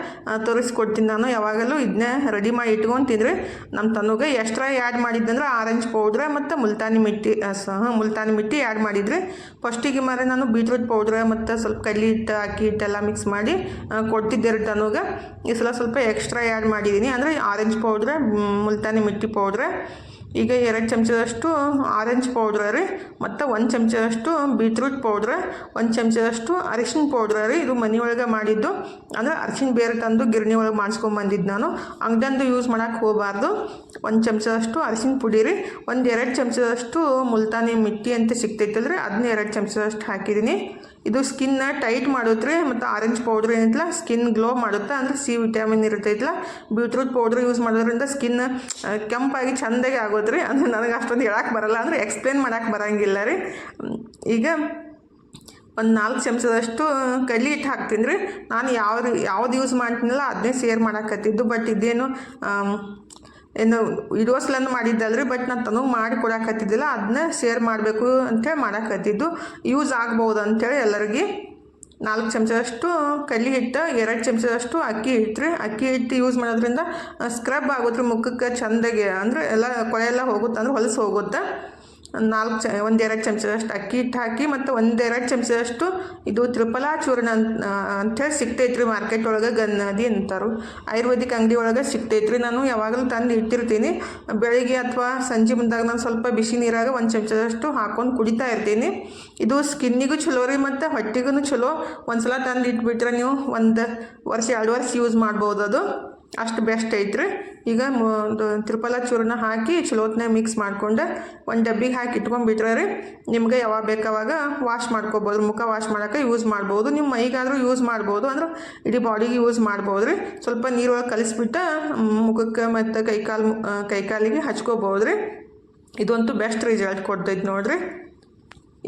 ತೋರಿಸ್ಕೊಡ್ತೀನಿ ನಾನು. ಯಾವಾಗಲೂ ಇದನ್ನೇ ರೆಡಿ ಮಾಡಿ ಇಟ್ಕೊತಿದ್ರಿ ನಮ್ಮ ತನುಗೆ ಎಕ್ಸ್ಟ್ರಾ ಆ್ಯಡ್ ಮಾಡಿದ್ದಂದ್ರೆ ಆರೆಂಜ್ ಪೌಡ್ರ ಮತ್ತು ಮುಲ್ತಾನಿ ಮಿಟ್ಟಿ ಸಹ ಮುಲ್ತಾನಿ ಮಿಟ್ಟಿ ಆ್ಯಡ್ ಮಾಡಿದ್ರಿ. ಫಸ್ಟಿಗೆ ಮಾರೆ ನಾನು ಬೀಟ್ರೂಟ್ ಪೌಡ್ರ ಮತ್ತು ಸ್ವಲ್ಪ ಕಡ್ಲಿ ಹಿಟ್ಟು ಅಕ್ಕಿ ಹಿಟ್ಟೆಲ್ಲ ಮಿಕ್ಸ್ ಮಾಡಿ ಕೊಡ್ತಿದ್ದೆ ರೀ ತನುಗೆ. ಈ ಸಲ ಸ್ವಲ್ಪ ಎಕ್ಸ್ಟ್ರಾ ಆ್ಯಡ್ ಮಾಡಿದ್ದೀನಿ ಅಂದರೆ ಆರೆಂಜ್ ಪೌಡ್ರ ಮುಲ್ತಾನಿ ಮಿಟ್ಟಿ ಪೌಡ್ರ. ಈಗ ಎರಡು ಚಮಚದಷ್ಟು ಆರೆಂಜ್ ಪೌಡ್ರ ರೀ, ಮತ್ತು ಒಂದು ಚಮಚದಷ್ಟು ಬೀಟ್ರೂಟ್ ಪೌಡ್ರ ಒಂದು ಚಮಚದಷ್ಟು ಅರಿಶಿನ ಪೌಡ್ರ ರೀ ಇದು ಮನೆಯೊಳಗೆ ಮಾಡಿದ್ದು. ಅಂದರೆ ಅರಿಶಿನ ಬೇರೆ ತಂದು ಗಿರಣಿ ಒಳಗೆ ಮಾಡಿಸ್ಕೊಂಬಂದಿದ್ದು ನಾನು. ಅಂಗಡಿಂದು ಯೂಸ್ ಮಾಡೋಕ್ಕೆ ಹೋಗಬಾರ್ದು. ಒಂದು ಚಮಚದಷ್ಟು ಅರಿಶಿನ ಪುಡಿ ರೀ, ಒಂದು ಎರಡು ಚಮಚದಷ್ಟು ಮುಲ್ತಾನಿ ಮಿಟ್ಟಿ ಅಂತ ಸಿಗ್ತೈತಲ್ರಿ ಅದನ್ನ ಎರಡು ಚಮಚದಷ್ಟು ಹಾಕಿದ್ದೀನಿ ಇದು ಸ್ಕಿನ್ನ ಟೈಟ್ ಮಾಡುತ್ತೆ ಮತ್ತು ಆರೆಂಜ್ ಪೌಡ್ರ್ ಏನೈತಲ್ಲ ಸ್ಕಿನ್ ಗ್ಲೋ ಮಾಡುತ್ತೆ, ಅಂದರೆ ಸಿ ವಿಟಮಿನ್ ಇರ್ತೈತಲ್ಲ ಬೀಟ್ರೂಟ್ ಪೌಡ್ರ್ ಯೂಸ್ ಮಾಡೋದ್ರಿಂದ ಸ್ಕಿನ್ ಕೆಂಪಾಗಿ ಚೆಂದಾಗಿ ರೀ ಅಂದರೆ ನನಗೆ ಅಷ್ಟೊಂದು ಹೇಳಕ್ಕೆ ಬರಲ್ಲ, ಅಂದರೆ ಎಕ್ಸ್ಪ್ಲೇನ್ ಮಾಡೋಕ್ಕೆ ಬರೋಂಗಿಲ್ಲ ರೀ. ಈಗ ಒಂದು ನಾಲ್ಕು ಚಮಚದಷ್ಟು ಕಲ್ಲಿ ಹಿಟ್ಟು ಹಾಕ್ತೀನಿ ರೀ. ನಾನು ಯಾವ ಯಾವ್ದು ಯೂಸ್ ಮಾಡ್ತೀನಲ್ಲ ಅದನ್ನೇ ಸೇರ್ ಮಾಡಾಕತ್ತಿದ್ದು. ಬಟ್ ಇದೇನು ಏನು ವಿಡಿಯೋಸ್ಲನ್ನು ಮಾಡಿದ್ದಲ್ರಿ ಬಟ್ ನಾನು ತನಗೆ ಮಾಡಿ ಕೊಡಕತ್ತಿದ್ದಿಲ್ಲ ಅದನ್ನ ಶೇರ್ ಮಾಡಬೇಕು ಅಂಥೇಳಿ ಮಾಡಕತ್ತಿದ್ದು. ಯೂಸ್ ಆಗ್ಬೋದು ಅಂತೇಳಿ ಎಲ್ಲರಿಗೆ ನಾಲ್ಕು ಚಮಚದಷ್ಟು ಕಲ್ಲಿ ಹಿಟ್ಟು, ಎರಡು ಚಮಚದಷ್ಟು ಅಕ್ಕಿ ಹಿಟ್ಟು ಅಕ್ಕಿ ಹಿಟ್ಟು ಯೂಸ್ ಮಾಡೋದ್ರಿಂದ ಸ್ಕ್ರಬ್ ಆಗುತ್ತೆ ಮುಖಕ್ಕೆ ಚೆಂದಾಗಿ ಅಂದರೆ ಎಲ್ಲ, ಕೊಳೆ ಎಲ್ಲ ಹೋಗುತ್ತೆ ಅಂದ್ರೆ ಹೊಲಸು ಹೋಗುತ್ತೆ? ನಾಲ್ಕು ಚ ಒಂದೆರಡು ಚಮಚದಷ್ಟು ಅಕ್ಕಿ ಹಿಟ್ಟು ಹಾಕಿ ಮತ್ತು ಒಂದೆರಡು ಚಮಚದಷ್ಟು ಇದು ತ್ರಿಫಲಾ ಚೂರ್ಣ ಅಂತ ಅಂಥೇಳಿ ಸಿಗ್ತೈತ್ರಿ ಮಾರ್ಕೆಟ್ ಒಳಗೆ ಗನ್ನದಿ ಅಂತಾರು. ಆಯುರ್ವೇದಿಕ್ ಅಂಗಡಿ ಒಳಗೆ ಸಿಗ್ತೈತೆ ರೀ ನಾನು ಯಾವಾಗಲೂ ತಂದು ಇಟ್ಟಿರ್ತೀನಿ. ಬೆಳಿಗ್ಗೆ ಅಥವಾ ಸಂಜೆ ಮುಂದಾಗ ನಾನು ಸ್ವಲ್ಪ ಬಿಸಿ ನೀರಾಗ ಒಂದು ಚಮಚದಷ್ಟು ಹಾಕೊಂಡು ಕುಡಿತಾ ಇರ್ತೀನಿ. ಇದು ಸ್ಕಿನ್ನಿಗೂ ಚಲೋ ರೀ ಮತ್ತು ಹೊಟ್ಟೆಗೂ ಚಲೋ ಒಂದು ಸಲ ತಂದು ಇಟ್ಬಿಟ್ರೆ ನೀವು ಒಂದು ವರ್ಷ, ಎರಡು ವರ್ಷ ಯೂಸ್ ಮಾಡ್ಬೋದು ಅದು ಅಷ್ಟು ಬೆಸ್ಟ್ ಐತ್ರಿ. ಈಗ ಒಂದು ತ್ರಿಪಲ ಚೂರ್ಣ ಹಾಕಿ ಚಲೋತ್ನಾಗ ಮಿಕ್ಸ್ ಮಾಡ್ಕೊಂಡು. ಒಂದು ಡಬ್ಬಿಗೆ ಹಾಕಿ ಇಟ್ಕೊಂಡ್ಬಿಟ್ರೆ ರೀ, ನಿಮ್ಗೆ ಯಾವಾಗ ಬೇಕಾವಾಗ ವಾಶ್ ಮಾಡ್ಕೋಬೋದು. ಮುಖ ವಾಶ್ ಮಾಡೋಕೆ ಯೂಸ್ ಮಾಡ್ಬೋದು. ನಿಮ್ಮ ಮೈಗಾದರೂ ಯೂಸ್ ಮಾಡ್ಬೋದು. ಅಂದ್ರೆ ಇಡೀ ಬಾಡಿಗೆ ಯೂಸ್ ಮಾಡ್ಬೋದು ರೀ. ಸ್ವಲ್ಪ ನೀರೊಳಗೆ ಕಲಿಸ್ಬಿಟ್ಟು ಮುಖಕ್ಕೆ ಮತ್ತು ಕೈಕಾಲು ಕೈಕಾಲಿಗೆ ಹಚ್ಕೋಬೋದು ರೀ. ಇದಂತೂ ಬೆಸ್ಟ್ ರಿಸಲ್ಟ್ ಕೊಡ್ತೈತೆ ನೋಡಿರಿ.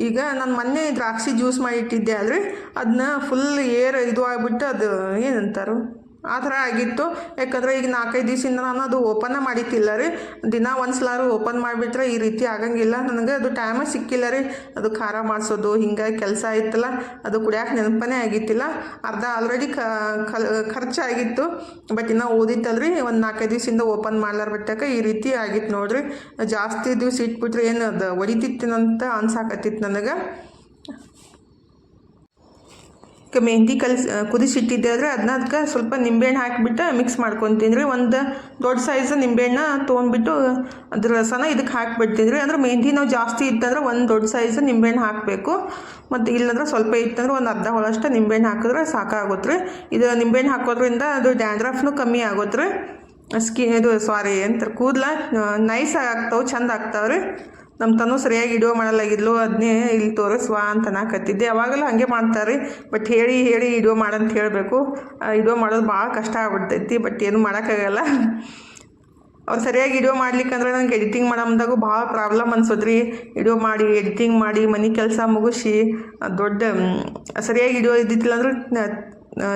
ಈಗ ನಾನು ಮೊನ್ನೆ ದ್ರಾಕ್ಷಿ ಜ್ಯೂಸ್ ಮಾಡಿ ಇಟ್ಟಿದ್ದೆ ಅಲ್ರಿ. ಅದನ್ನ ಫುಲ್ ಏರ್ ಇದು ಆಗಿಬಿಟ್ಟು ಅದು ಏನಂತಾರು? ಆ ಥರ ಆಗಿತ್ತು. ಯಾಕಂದರೆ ಈಗ ನಾಲ್ಕೈದು ದಿವಸದಿಂದ ನಾನು ಅದು ಓಪನ್ನೇ ಮಾಡಿತ್ತಿಲ್ಲ ರೀ. ದಿನ ಒಂದ್ಸಲಾರು ಓಪನ್ ಮಾಡಿಬಿಟ್ರೆ ಈ ರೀತಿ ಆಗಂಗಿಲ್ಲ. ನನಗೆ ಅದು ಟೈಮೇ ಸಿಕ್ಕಿಲ್ಲ ರೀ. ಅದು ಖಾರ ಮಾಡಿಸೋದು, ಹಿಂಗೆ ಕೆಲಸ ಆಯ್ತಲ್ಲ ಅದು ಕುಡಿಯೋಕೆ ನೆನಪನೇ ಆಗಿತ್ತಿಲ್ಲ. ಅರ್ಧ ಆಲ್ರೆಡಿ ಖರ್ಚಾಗಿತ್ತು ಬಟ್ ಇನ್ನೂ ರೀ. ಒಂದು ನಾಲ್ಕೈದು ದಿವಸದಿಂದ ಓಪನ್ ಮಾಡ್ಲಾರ ಬಿಟ್ಟಾಗ ಈ ರೀತಿ ಆಗಿತ್ತು ನೋಡ್ರಿ. ಜಾಸ್ತಿ ದಿವ್ಸ ಇಟ್ಬಿಟ್ರೆ ಏನು ಅದು ಒಡಿತಿತ್ತಿನಂತ ಅನ್ಸಾಕತ್ತಿತ್ತು ನನಗೆ. ಮೆಹಂದಿ ಕಲಿಸ್ ಕುದಿಸಿಟ್ಟಿದ್ದೆ ಆದರೆ ಅದನ್ನ ಅದಕ್ಕೆ ಸ್ವಲ್ಪ ನಿಂಬೆಹಣ್ಣು ಹಾಕಿಬಿಟ್ಟು ಮಿಕ್ಸ್ ಮಾಡ್ಕೊತೀನಿ ರೀ ಒಂದು ದೊಡ್ಡ ಸೈಜ್ ನಿಂಬೆಹಣ್ಣ ತೊಗೊಂಡ್ಬಿಟ್ಟು ಅದ್ರ ರಸನ ಇದಕ್ಕೆ ಹಾಕಿಬಿಡ್ತೀನಿ ರೀ ಅಂದ್ರೆ ಮೆಹಂದಿ ನಾವು ಜಾಸ್ತಿ ಇತ್ತಂದ್ರೆ ಒಂದು ದೊಡ್ಡ ಸೈಜ್ ನಿಂಬೆಹಣ್ಣು ಹಾಕಬೇಕು. ಮತ್ತು ಇಲ್ಲಂದ್ರೆ ಸ್ವಲ್ಪ ಇತ್ತಂದ್ರೆ ಒಂದು ಅರ್ಧ ಹೊಳಷ್ಟು ನಿಂಬೆಹಣ್ಣು ಹಾಕಿದ್ರೆ ಸಾಕಾಗುತ್ತೆ. ರೀ ಇದು ನಿಂಬೆಹಣ್ಣು ಹಾಕೋದ್ರಿಂದ ಅದು ಡ್ಯಾಂಡ್ರಫ್ನು ಕಮ್ಮಿ ಆಗುತ್ತೆ. ರೀ ಸ್ಕಿ ಇದು ಸಾರಿ ಅಂತ ಕೂದಲ ನೈಸ್ ಆಗ್ತಾವೆ, ಚಂದ ಆಗ್ತಾವೆ ರೀ ನಮ್ಮ ತನು ಸರಿಯಾಗಿ ವಿಡಿಯೋ ಮಾಡಲಾಗಿದ್ಲು ಅದನ್ನೇ ಇಲ್ಲಿ ತೋರಿಸುವ ಅಂತ ನಾ ಅನ್ನಕತ್ತಿದ್ದೆ ಯಾವಾಗಲೂ ಹಾಗೆ ಮಾಡ್ತಾರೆ ಬಟ್ ಹೇಳಿ ಹೇಳಿ ವಿಡಿಯೋ ಮಾಡಂತ ಹೇಳಬೇಕು. ವಿಡಿಯೋ ಮಾಡೋದು ಭಾಳ ಕಷ್ಟ ಆಗ್ಬಿಡ್ತೈತಿ ಬಟ್ ಏನು ಮಾಡೋಕ್ಕಾಗಲ್ಲ. ಅವ್ರು ಸರಿಯಾಗಿ ವಿಡಿಯೋ ಮಾಡ್ಲಿಕ್ಕಂದ್ರೆ ನಂಗೆ ಎಡಿಟಿಂಗ್ ಮಾಡೋದಾಗೂ ಭಾಳ ಪ್ರಾಬ್ಲಮ್ ಅನ್ಸೋದ್ರಿ ವಿಡಿಯೋ ಮಾಡಿ ಎಡಿಟಿಂಗ್ ಮಾಡಿ, ಮನೆ ಕೆಲಸ ಮುಗಿಸಿ ದೊಡ್ಡ ಸರಿಯಾಗಿ ವಿಡಿಯೋ ಇದ್ದಿತ್ತಿಲ್ಲ ಅಂದ್ರೆ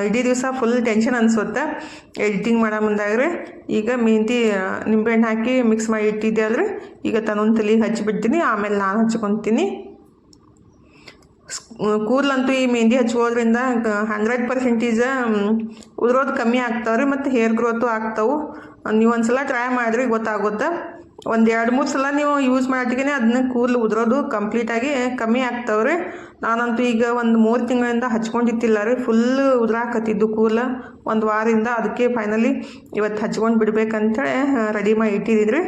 ಇಡೀ ದಿವಸ ಫುಲ್ ಟೆನ್ಷನ್ ಅನ್ಸುತ್ತೆ. ಎಡಿಟಿಂಗ್ ಮಾಡೋ ಮುಂದಾಗ್ರೆ ಈಗ ಮೆಹಂದಿ ಆ, ನಿಂಬೆಹಣ್ಣು ಹಾಕಿ ಮಿಕ್ಸ್ ಮಾಡಿ ಇಟ್ಟಿದ್ದೆ ಅಲ್ರಿ ಈಗ ತನ್ನೊಂದು ತಲೆ ಹಚ್ಚಿಬಿಡ್ತೀನಿ ಆಮೇಲೆ ನಾನು ಹಚ್ಕೊತೀನಿ. ಕೂದಲಂತೂ ಈ ಮೆಹಂದಿ ಹಚ್ಕೋದ್ರಿಂದ ಹಂಡ್ರೆಡ್ ಪರ್ಸೆಂಟೇಜ ಉದುರೋದು ಕಮ್ಮಿ ಆಗ್ತಾವ್ರಿ ಮತ್ತು ಹೇರ್ ಗ್ರೋತು ಆಗ್ತಾವೆ. ನೀವು ಒಂದು ಸಲ ಟ್ರೈ ಮಾಡಿದ್ರೆ ಗೊತ್ತಾಗುತ್ತೆ. ಒಂದು ಎರಡು ಮೂರು ಸಲ ನೀವು ಯೂಸ್ ಮಾಡೋದಕ್ಕೆ ಅದನ್ನ ಕೂದಲು ಉದುರೋದು ಕಂಪ್ಲೀಟಾಗಿ ಕಮ್ಮಿ ಆಗ್ತಾವ್ರಿ. ನಾನಂತೂ ಈಗ ಒಂದು ಮೂರು ತಿಂಗಳಿಂದ ಹಚ್ಕೊಂಡಿತ್ತಿಲ್ಲ ರೀ ಫುಲ್ ಉದುರಾಕತ್ತಿದ್ದು ಕೂಲ ಒಂದು ವಾರದಿಂದ ಅದಕ್ಕೆ ಫೈನಲಿ ಇವತ್ತು ಹಚ್ಕೊಂಡು ಬಿಡ್ಬೇಕಂತೇಳಿ ರೆಡಿ ಮಾಡಿ ಇಟ್ಟಿದ್ದೀನಿ ರೀ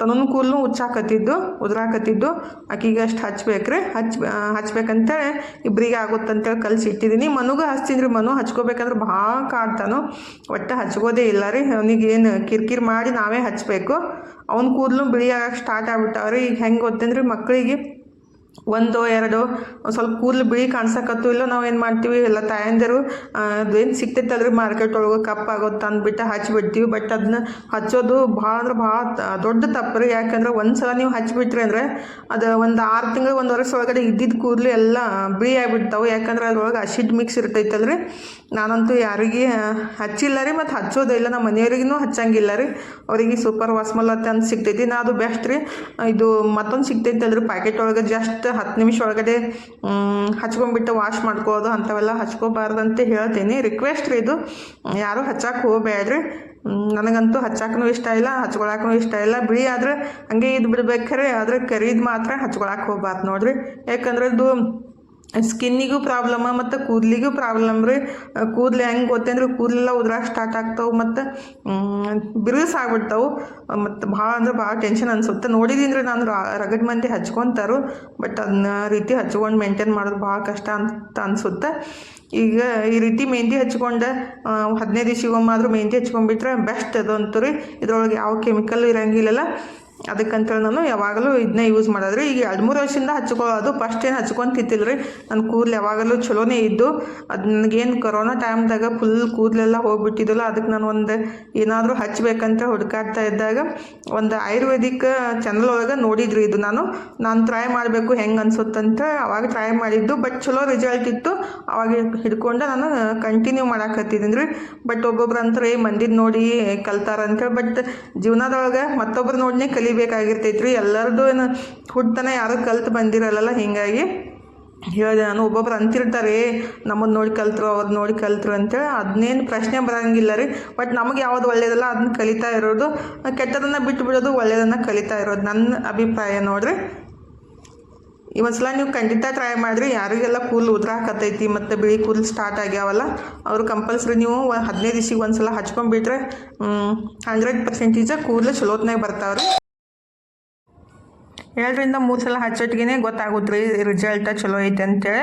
ತನೂ ಕೂದಲು ಉಚ್ಚಾಕತ್ತಿದ್ದು, ಉದುರಾಕತ್ತಿದ್ದು, ಆಕಿಗೆ ಅಷ್ಟು ಹಚ್ಬೇಕ್ರಿ, ಹಚ್ ಹಚ್ಬೇಕಂತೇಳಿ ಇಬ್ಬರಿಗೆ ಆಗುತ್ತಂತೇಳಿ ಕಲಿಸಿ ಇಟ್ಟಿದ್ದೀನಿ ಮನುಗೂ ರೀ ಮನು ಹಚ್ಕೋಬೇಕಂದ್ರೆ ಭಾಳ ಕಾಡ್ತಾನು. ಒಟ್ಟು ಹಚ್ಕೋದೇ ಇಲ್ಲ ರೀ ಅವನಿಗೆ ಏನು ಕಿರಿಕಿರಿ ಮಾಡಿ ನಾವೇ ಹಚ್ಚಬೇಕು ಅವ್ನ ಕೂದಲು ಬಿಳಿ ಆಗಕ್ಕೆ ಸ್ಟಾರ್ಟ್ ಆಗ್ಬಿಟ್ಟಾವ್ರಿ. ಈಗ ಹೆಂಗೆ ಗೊತ್ತಂದ್ರೆ ಮಕ್ಕಳಿಗೆ ಒಂದು ಎರಡು ಸ್ವಲ್ಪ ಕೂದಲು ಬಿಳಿ ಕಾಣಿಸಕತ್ತು ಇಲ್ಲ ನಾವು ಏನು ಮಾಡ್ತೀವಿ, ಎಲ್ಲ ತಾಯಂದಿರು ಅದೇನು ಅದ್ರ ಮಾರ್ಕೆಟ್ ಒಳಗೆ ಕಪ್ಪಾಗುತ್ತೆ ಅಂದ್ಬಿಟ್ಟು ಹಚ್ಚಿಬಿಡ್ತೀವಿ ಬಟ್ ಅದನ್ನ ಹಚ್ಚೋದು ಭಾಳ ಅಂದ್ರೆ ಭಾಳ ದೊಡ್ಡ ತಪ್ಪು ರೀ ಯಾಕಂದ್ರೆ ಒಂದು ಸಲ ನೀವು ಹಚ್ಚಿಬಿಟ್ರಿ ಅಂದರೆ ಅದು ಒಂದು ಆರು ತಿಂಗಳು, ಒಂದು ವರ್ಷ ಒಳಗಡೆ ಇದ್ದಿದ್ದ ಕೂದಲು ಎಲ್ಲ ಬಿಳಿ ಆಗಿಬಿಡ್ತಾವೆ. ಯಾಕಂದ್ರೆ ಅದ್ರೊಳಗೆ ಅಸಿಡ್ ಮಿಕ್ಸ್ ಇರ್ತೈತಲ್ರಿ. ನಾನಂತೂ ಯಾರಿಗೆ ಹಚ್ಚಿಲ್ಲ ರೀ ಮತ್ತು ಹಚ್ಚೋದೇ ಇಲ್ಲ. ನಮ್ಮ ಮನೆಯವ್ರಿಗೂ ಹಚ್ಚಂಗಿಲ್ಲ ರೀ ಅವರಿಗೆ ಸೂಪರ್ ವಾಸ್ಮಲತ್ತೆ ಅಂತ ಸಿಗ್ತೈತಿ. ನಾ ಅದು ಬೆಸ್ಟ್ ರೀ. ಇದು ಮತ್ತೊಂದು ಸಿಗ್ತೈತೆ ಅದ್ರ ಪ್ಯಾಕೆಟ್ ಒಳಗೆ ಜಸ್ಟ್ ಹತ್ತು ನಿಮಿಷ ಒಳಗಡೆ ಹಚ್ಕೊಂಡ್ಬಿಟ್ಟು ವಾಶ್ ಮಾಡ್ಕೋದು ಅಂಥವೆಲ್ಲ ಹಚ್ಕೋಬಾರ್ದಂತ ಹೇಳ್ತೀನಿ. ರಿಕ್ವೆಸ್ಟ್ ರೀ ಇದು. ಯಾರೂ ಹಚ್ಚಕ್ಕೆ ಹೋಗಬೇಡ್ರಿ. ನನಗಂತೂ ಹಚ್ಚಕ್ಕೂ ಇಷ್ಟ ಇಲ್ಲ ಹಚ್ಕೊಳಕ್ಕೂ ಇಷ್ಟ ಇಲ್ಲ. ಬಿಳಿ ಆದ್ರೆ ಹಂಗೆ ಇದು ಬಿಡ್ಬೇಕ್ರಿ. ಆದ್ರೆ ಕರಿದು ಮಾತ್ರ ಹಚ್ಕೊಳಕ್ಕೆ ಹೋಗ್ಬಾರ್ದು ನೋಡ್ರಿ. ಯಾಕಂದ್ರೆ ಇದು ಸ್ಕಿನ್ನಿಗೂ ಪ್ರಾಬ್ಲಮ್ ಮತ್ತು ಕೂದಲಿಗೂ ಪ್ರಾಬ್ಲಮ್ ರೀ. ಕೂದಲು ಹೆಂಗೆ ಗೊತ್ತಂದ್ರೆ ಕೂದಲೆಲ್ಲ ಉದ್ರಾಕ್ ಸ್ಟಾರ್ಟ್ ಆಗ್ತಾವೆ, ಮತ್ತು ಬಿರುಸ್ ಆಗ್ಬಿಡ್ತಾವೆ. ಮತ್ತು ಭಾಳ ಅಂದ್ರೆ ಭಾಳ ಟೆನ್ಷನ್ ಅನ್ಸುತ್ತೆ. ನೋಡಿದೀನಿ ರೀ ನಾನು ರಗಡ್ ಮಂದಿ ಹಚ್ಕೊತಾರು ಬಟ್ ಅದನ್ನ ರೀತಿ ಹಚ್ಕೊಂಡು ಮೇಂಟೈನ್ ಮಾಡೋದು ಭಾಳ ಕಷ್ಟ ಅಂತ ಅನಿಸುತ್ತೆ. ಈಗ ಈ ರೀತಿ ಮೆಹಂದಿ ಹಚ್ಕೊಂಡು ಹದಿನೈದು ದಿವ್ಸಿಗೊಮ್ಮಾದ್ರೂ ಮೆಹಂದಿ ಹಚ್ಕೊಂಡ್ಬಿಟ್ರೆ ಬೆಸ್ಟ್ ಅದು ಅಂತೂ ರೀ. ಇದ್ರೊಳಗೆ ಯಾವ ಕೆಮಿಕಲ್ ಇರಂಗಿಲ್ಲಲ್ಲ. ಅದಕ್ಕಂತೇಳಿ ನಾನು ಯಾವಾಗಲೂ ಇದನ್ನೇ ಯೂಸ್ ಮಾಡಿದ್ರಿ ಈಗ ಎರಡು ಮೂರು ವರ್ಷದಿಂದ ಹಚ್ಕೊಳ್ಳೋದು. ಫಸ್ಟ್ ಏನು ಹಚ್ಕೊಂತಿತ್ತಿಲ್ಲ ರೀ ನನ್ನ ಕೂದಲು ಯಾವಾಗಲೂ ಚಲೋನೇ ಇದ್ದು, ಅದು ನನಗೇನು ಕೊರೋನಾ ಟೈಮ್ದಾಗ ಫುಲ್ ಕೂದಲೆಲ್ಲ ಹೋಗ್ಬಿಟ್ಟಿದ್ದಲ್ಲ. ಅದಕ್ಕೆ ನಾನು ಒಂದು ಏನಾದರೂ ಹಚ್ಬೇಕಂತ ಹುಡುಕಾಡ್ತಾ ಇದ್ದಾಗ ಒಂದು ಆಯುರ್ವೇದಿಕ್ ಚಾನಲ್ ಒಳಗೆ ನೋಡಿದ್ರಿ ಇದು ನಾನು. ನಾನು ಟ್ರೈ ಮಾಡಬೇಕು ಹೆಂಗೆ ಅನ್ಸುತ್ತಂತ ಅವಾಗ ಟ್ರೈ ಮಾಡಿದ್ದು. ಬಟ್ ಚಲೋ ರಿಸಲ್ಟ್ ಇತ್ತು. ಅವಾಗ ಹಿಡ್ಕೊಂಡು ನಾನು ಕಂಟಿನ್ಯೂ ಮಾಡಾಕತ್ತಿದ್ದೀನಿ ರೀ ಬಟ್ ಒಬ್ಬೊಬ್ರು ಅಂತಾರೆ ಮಂದಿದ್ ನೋಡಿ ಕಲ್ತಾರಂತೇಳಿ ಬಟ್ ಜೀವನದೊಳಗೆ ಮತ್ತೊಬ್ರು ನೋಡಿನೇ ಕಲಿಬೇಕಾಗಿರ್ತೈತೆ ರೀ ಎಲ್ಲರದ್ದು ಏನು ಹುಡ್ತನ ಯಾರು ಕಲ್ತು ಬಂದಿರಲ್ಲ ಹೀಗಾಗಿ ಹೇಳಿದೆ ನಾನು ಒಬ್ಬೊಬ್ರು ಅಂತಿರ್ತಾರೆ ನಮ್ಮನ್ನು ನೋಡಿ ಕಲ್ತರು ಅವ್ರದ್ದು ನೋಡಿ ಕಲ್ತರು ಅಂತೇಳಿ. ಅದನ್ನೇನು ಪ್ರಶ್ನೆ ಬರೋಂಗಿಲ್ಲ ರೀ. ಬಟ್ ನಮಗೆ ಯಾವ್ದು ಒಳ್ಳೇದಲ್ಲ ಅದನ್ನ ಕಲಿತಾ ಇರೋದು. ಕೆಟ್ಟದನ್ನು ಬಿಟ್ಟು ಬಿಡೋದು ಒಳ್ಳೆಯದನ್ನು ಕಲಿತಾ ಇರೋದು. ನನ್ನ ಅಭಿಪ್ರಾಯ ನೋಡ್ರಿ. ಒಂದ್ಸಲ ನೀವು ಖಂಡಿತ ಟ್ರೈ ಮಾಡಿರಿ. ಯಾರಿಗೆಲ್ಲ ಕೂದಲು ಹಾಕತೈತಿ ಮತ್ತು ಬಿಳಿ ಕೂದಲು ಸ್ಟಾರ್ಟ್ ಆಗ್ಯಾವಲ್ಲ, ಅವರು ಕಂಪಲ್ಸರಿ ನೀವು ಹದಿನೈದು ದಿವ್ಸಿಗೆ ಒಂದು ಸಲ ಹಚ್ಕೊಂಡ್ಬಿಟ್ರೆ ಹಂಡ್ರೆಡ್ ಪರ್ಸೆಂಟೇಜ್ ಕೂದಲು ಚಲೋತ್ನಾಗ ಬರ್ತಾವ್ರಿ. ಏಳರಿಂದ ಮೂರು ಸಲ ಹಚ್ಚೋಟ್ಗೆ ಗೊತ್ತಾಗುತ್ತೆ ರೀ ರಿಸಲ್ಟ್ ಚಲೋ ಐತೆ ಅಂತೇಳಿ.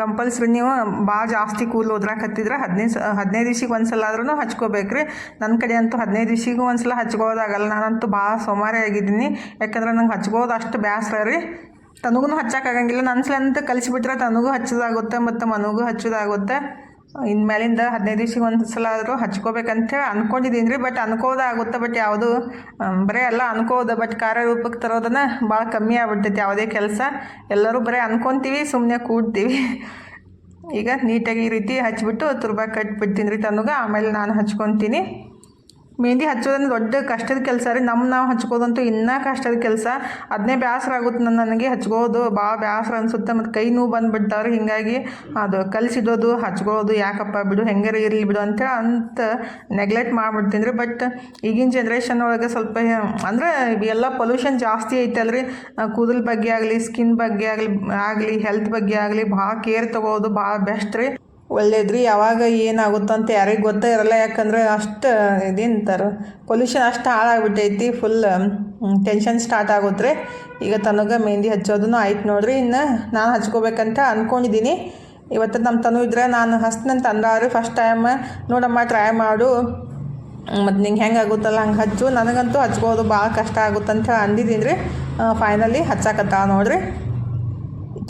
ಕಂಪಲ್ಸರಿ ನೀವು ಭಾಳ ಜಾಸ್ತಿ ಕೂದಲು ಉದ್ರಾಕತ್ತಿದ್ರೆ ಹದಿನೈದು ಹದಿನೈದು ದಿವ್ಸಿಗೆ ಒಂದು ಸಲ ಆದ್ರೂ ಹಚ್ಕೋಬೇಕ್ರಿ. ನನ್ನ ಕಡೆ ಅಂತೂ ಹದಿನೈದು ದಿವ್ಸಿಗೂ ಒಂದು ಸಲ ಹಚ್ಕೋದಾಗಲ್ಲ, ನಾನಂತೂ ಭಾಳ ಸೋಮಾರಿ ಆಗಿದ್ದೀನಿ. ಯಾಕಂದ್ರೆ ನಂಗೆ ಹಚ್ಕೋದು ಅಷ್ಟು ಬೇಸರ ರೀ. ತನಗೂ ಹಚ್ಚಕ್ಕಾಗಂಗಿಲ್ಲ ನನ್ನ ಸಲ ಕಲಿಸ್ಬಿಟ್ರೆ ತನಗೂ ಹಚ್ಚೋದಾಗುತ್ತೆ, ಮತ್ತು ಮನಗೂ ಹಚ್ಚೋದಾಗುತ್ತೆ. ಇನ್ಮೇಲಿಂದ ಹದಿನೈದು ದಿವ್ಸಿಗೆ ಒಂದು ಸಲ ಆದರೂ ಹಚ್ಕೋಬೇಕಂತೇಳಿ ಅಂದ್ಕೊಂಡಿದ್ದೀನಿ ರೀ ಬಟ್ ಅನ್ಕೋದಾಗುತ್ತೆ ಬಟ್ ಯಾವುದು ಬರೀ ಎಲ್ಲ ಅನ್ಕೋದು ಬಟ್ ಕಾರ್ಯರೂಪಕ್ಕೆ ತರೋದನ್ನ ಭಾಳ ಕಮ್ಮಿ ಆಗ್ಬಿಡ್ತೈತಿ. ಯಾವುದೇ ಕೆಲಸ, ಎಲ್ಲರೂ ಬರೀ ಅನ್ಕೊತೀವಿ ಸುಮ್ಮನೆ ಕೂಡ್ತೀವಿ. ಈಗ ನೀಟಾಗಿ ಈ ರೀತಿ ಹಚ್ಬಿಟ್ಟು ತುರ್ಬಾ ಕಟ್ಬಿಡ್ತೀನಿ ರೀ ತನಗ, ಆಮೇಲೆ ನಾನು ಹಚ್ಕೊತೀನಿ. ಮೆಹಂದಿ ಹಚ್ಚೋದಂದ್ರೆ ದೊಡ್ಡ ಕಷ್ಟದ ಕೆಲಸ ರೀ ನಮ್ಮ ನಾವು ಹಚ್ಕೋದಂತೂ ಇನ್ನೂ ಕಷ್ಟದ ಕೆಲಸ ಅದನ್ನೇ ಬೇಸರ ಆಗುತ್ತೆ ನನ್ನ ನನಗೆ ಹಚ್ಕೋದು ಭಾಳ ಬೇಸರ ಅನಿಸುತ್ತೆ ಮತ್ತು ಕೈ ನೋವು ಬಂದುಬಿಡ್ತಾವ್ರಿ, ಹೀಗಾಗಿ ಅದು ಕಲಿಸಿಡೋದು ಹಚ್ಕೊಳ್ಳೋದು ಯಾಕಪ್ಪ ಬಿಡು, ಹೆಂಗಾರ ಇರಲಿ ಬಿಡು ಅಂತೇಳಿ ಅಂತ ನೆಗ್ಲೆಕ್ಟ್ ಮಾಡಿಬಿಡ್ತೀನಿ ರೀ ಬಟ್ ಈಗಿನ ಜನ್ರೇಷನ್ ಒಳಗೆ ಸ್ವಲ್ಪ ಅಂದರೆ ಎಲ್ಲ ಪೊಲ್ಯೂಷನ್ ಜಾಸ್ತಿ ಐತಲ್ರಿ ಕೂದಲ್ ಬಗ್ಗೆ ಆಗಲಿ ಸ್ಕಿನ್ ಬಗ್ಗೆ ಆಗಲಿ ಆಗಲಿ ಹೆಲ್ತ್ ಬಗ್ಗೆ ಆಗಲಿ, ಭಾಳ ಕೇರ್ ತೊಗೋದು, ಭಾಳ ಬೆಸ್ಟ್ ರೀ. ಒಳ್ಳೇದ್ರಿ, ಯಾವಾಗ ಏನಾಗುತ್ತೋ ಅಂತ ಯಾರಿಗೂ ಗೊತ್ತೇ ಇರಲ್ಲ. ಯಾಕಂದರೆ ಅಷ್ಟು ಇದಿಂತಾರೆ ಪೊಲ್ಯೂಷನ್ ಅಷ್ಟು ಹಾಳಾಗ್ಬಿಟ್ಟೈತಿ ಫುಲ್ ಟೆನ್ಷನ್ ಸ್ಟಾರ್ಟ್ ಆಗುತ್ತೆ ಈಗ ತನಗೆ ಮೆಹಂದಿ ಹಚ್ಚೋದನ್ನು ಆಯ್ತು ನೋಡ್ರಿ. ಇನ್ನು ನಾನು ಹಚ್ಕೋಬೇಕಂತ ಅಂದ್ಕೊಂಡಿದ್ದೀನಿ ಇವತ್ತು ನಮ್ಮ ತನು ಇದ್ರೆ ನಾನು ಹಚ್ನಂತ ಅಂದಾರಿ ಫಸ್ಟ್ ಟೈಮ್ ನೋಡಮ್ಮ ಟ್ರೈ ಮಾಡು. ಮತ್ತು ನಿಂಗೆ ಹೆಂಗೆ ಆಗುತ್ತಲ್ಲ ಹಂಗೆ ಹಚ್ಚು. ನನಗಂತೂ ಹಚ್ಕೋದು ಭಾಳ ಕಷ್ಟ ಆಗುತ್ತಂತ ಅಂದಿದ್ದೀನಿ ರೀ. ಫೈನಲಿ ಹಚ್ಚಾಕತ್ತ ನೋಡ್ರಿ.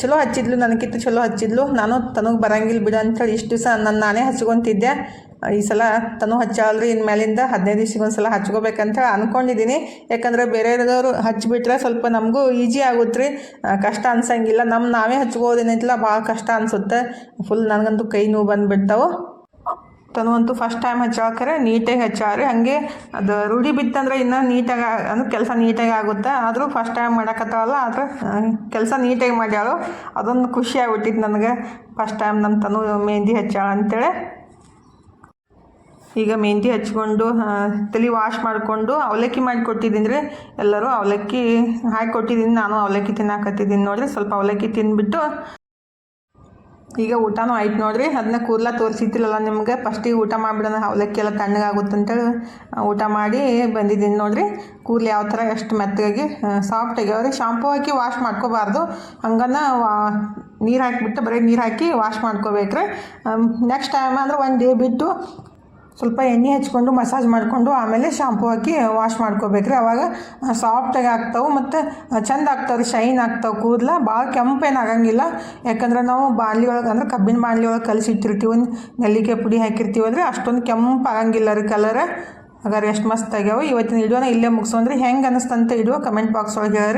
ಚಲೋ ಹಚ್ಚಿದ್ಲು, ನನಗಿಂತ ಚಲೋ ಹಚ್ಚಿದ್ಲು. ನಾನು ತನಗೆ ಬರಂಗಿಲ್ಲ ಬಿಡು ಅಂತೇಳಿ ಇಷ್ಟು ದಿವಸ ನಾನು ನಾನೇ ಹಚ್ಕೊತಿದ್ದೆ. ಈ ಸಲ ತನು ಹಚ್ಚಾಲ್ರಿ ಇನ್ನು ಮೇಲಿಂದ ಹದಿನೈದು ದಿವ್ಸಕ್ಕೆ ಒಂದು ಸಲ ಹಚ್ಕೋಬೇಕಂತ ಅಂದ್ಕೊಂಡಿದ್ದೀನಿ ಯಾಕಂದರೆ ಬೇರೆಯವ್ರು ಹಚ್ಚಿಬಿಟ್ರೆ ಸ್ವಲ್ಪ ನಮಗೂ ಈಜಿ ಆಗುತ್ತೆ ರೀ ಕಷ್ಟ ಅನ್ಸಂಗಿಲ್ಲ. ನಮ್ಮ ನಾವೇ ಹಚ್ಕೋದೇನೈತಿಲ್ಲ, ಭಾಳ ಕಷ್ಟ ಅನಿಸುತ್ತೆ. ಫುಲ್ ನನಗಂತೂ ಕೈ ನೋವು ಬಂದುಬಿಡ್ತಾವೆ. ತನು ಅಂತೂ ಫಸ್ಟ್ ಟೈಮ್ ಹಚ್ಚಾಕರೆ ನೀಟಾಗಿ ಹಚ್ಚಾರಿ. ಹಾಗೆ ಅದು ರೂಢಿ ಬಿತ್ತಂದ್ರೆ ಇನ್ನೂ ನೀಟಾಗಿ ಅಂದ್ರೆ ಕೆಲಸ ನೀಟಾಗಿ ಆಗುತ್ತೆ. ಆದರೂ ಫಸ್ಟ್ ಟೈಮ್ ಮಾಡಕತ್ತಾವಲ್ಲ, ಆದ್ರೆ ಕೆಲಸ ನೀಟಾಗಿ ಮಾಡ್ಯಾಳು. ಅದೊಂದು ಖುಷಿ ಆಗ್ಬಿಟ್ಟಿತ್ತು ನನಗೆ. ಫಸ್ಟ್ ಟೈಮ್ ನಮ್ಮ ತನು ಮೆಹಂದಿ ಹಚ್ಚಾಳ ಅಂತೇಳಿ. ಈಗ ಮೆಹಂದಿ ಹಚ್ಕೊಂಡು ತಲೆ ವಾಶ್ ಮಾಡಿಕೊಂಡು ಅವಲಕ್ಕಿ ಮಾಡಿ ಕೊಟ್ಟಿದ್ದೀನಿ ರೀ. ಎಲ್ಲರೂ ಅವಲಕ್ಕಿ ಹಾಕಿ ಕೊಟ್ಟಿದ್ದೀನಿ, ನಾನು ಅವಲಕ್ಕಿ ತಿನ್ನಾಕತ್ತಿದ್ದೀನಿ ನೋಡಿರಿ. ಸ್ವಲ್ಪ ಅವಲಕ್ಕಿ ತಿಂದ್ಬಿಟ್ಟು ಈಗ ಊಟನೂ ಆಯ್ತು ನೋಡ್ರಿ. ಅದನ್ನ ಕೂದಲ ತೋರಿಸಿದ್ದಿಲ್ಲಲ್ಲ ನಿಮ್ಗೆ? ಫಸ್ಟಿಗೆ ಊಟ ಮಾಡಿಬಿಡೋಣ. ಅವಲಕ್ಕಿ ಎಲ್ಲ ತಣ್ಣಗಾಗುತ್ತಂತೇಳಿ ಊಟ ಮಾಡಿ ಬಂದಿದ್ದೀನಿ ನೋಡ್ರಿ. ಕೂದಲು ಯಾವ ಥರ ಎಷ್ಟು ಮೆತ್ತಗಾಗಿ ಸಾಫ್ಟ್ ಆಗ್ಯಾವ್ರಿ ಶಾಂಪೂ ಹಾಕಿ ವಾಶ್ ಮಾಡ್ಕೋಬಾರ್ದು. ಹಂಗನ ವಾ ನೀರು ಹಾಕಿಬಿಟ್ಟು ಬರೀ ನೀರು ಹಾಕಿ ವಾಶ್ ಮಾಡ್ಕೋಬೇಕ್ರಿ. ನೆಕ್ಸ್ಟ್ ಟೈಮ್ ಅಂದ್ರೆ ಒಂದು ಡೇ ಬಿಟ್ಟು ಸ್ವಲ್ಪ ಎಣ್ಣೆ ಹಚ್ಕೊಂಡು ಮಸಾಜ್ ಮಾಡಿಕೊಂಡು ಆಮೇಲೆ ಶಾಂಪು ಹಾಕಿ ವಾಶ್ ಮಾಡ್ಕೋಬೇಕ್ರಿ. ಅವಾಗ ಸಾಫ್ಟಾಗಿ ಆಗ್ತಾವೆ ಮತ್ತು ಚಂದ ಆಗ್ತಾವೆ ರೀ ಶೈನ್ ಆಗ್ತಾವೆ ಕೂದಲ. ಭಾಳ ಕೆಂಪೇನು ಆಗಂಗಿಲ್ಲ. ಯಾಕಂದ್ರೆ ನಾವು ಬಾಣಲಿ ಒಳಗೆ, ಅಂದ್ರೆ ಕಬ್ಬಿನ ಬಾಣಲಿ ಒಳಗೆ ಕಲಿಸಿಟ್ಟಿರ್ತೀವಿ ನೆಲ್ಲಿಕಾಯಿ ಪುಡಿ ಹಾಕಿರ್ತೀವಲ್ರಿ ಅಷ್ಟೊಂದು ಕೆಂಪು ಆಗಂಗಿಲ್ಲ ರೀ ಕಲರ್ ಹಾಗಾದ್ರೆ ಎಷ್ಟು ಮಸ್ತ್ ಆಗ್ಯಾವ. ಇವತ್ತಿನ ವಿಡಿಯೋನ ಇಲ್ಲೇ ಮುಗಿಸೋಂದ್ರೆ. ಹೆಂಗೆ ಅನ್ನಿಸ್ತಂತ ಇಡುವ ಕಮೆಂಟ್ ಬಾಕ್ಸ್ ಒಳಗೆ ಹೇಳ್ರಿ.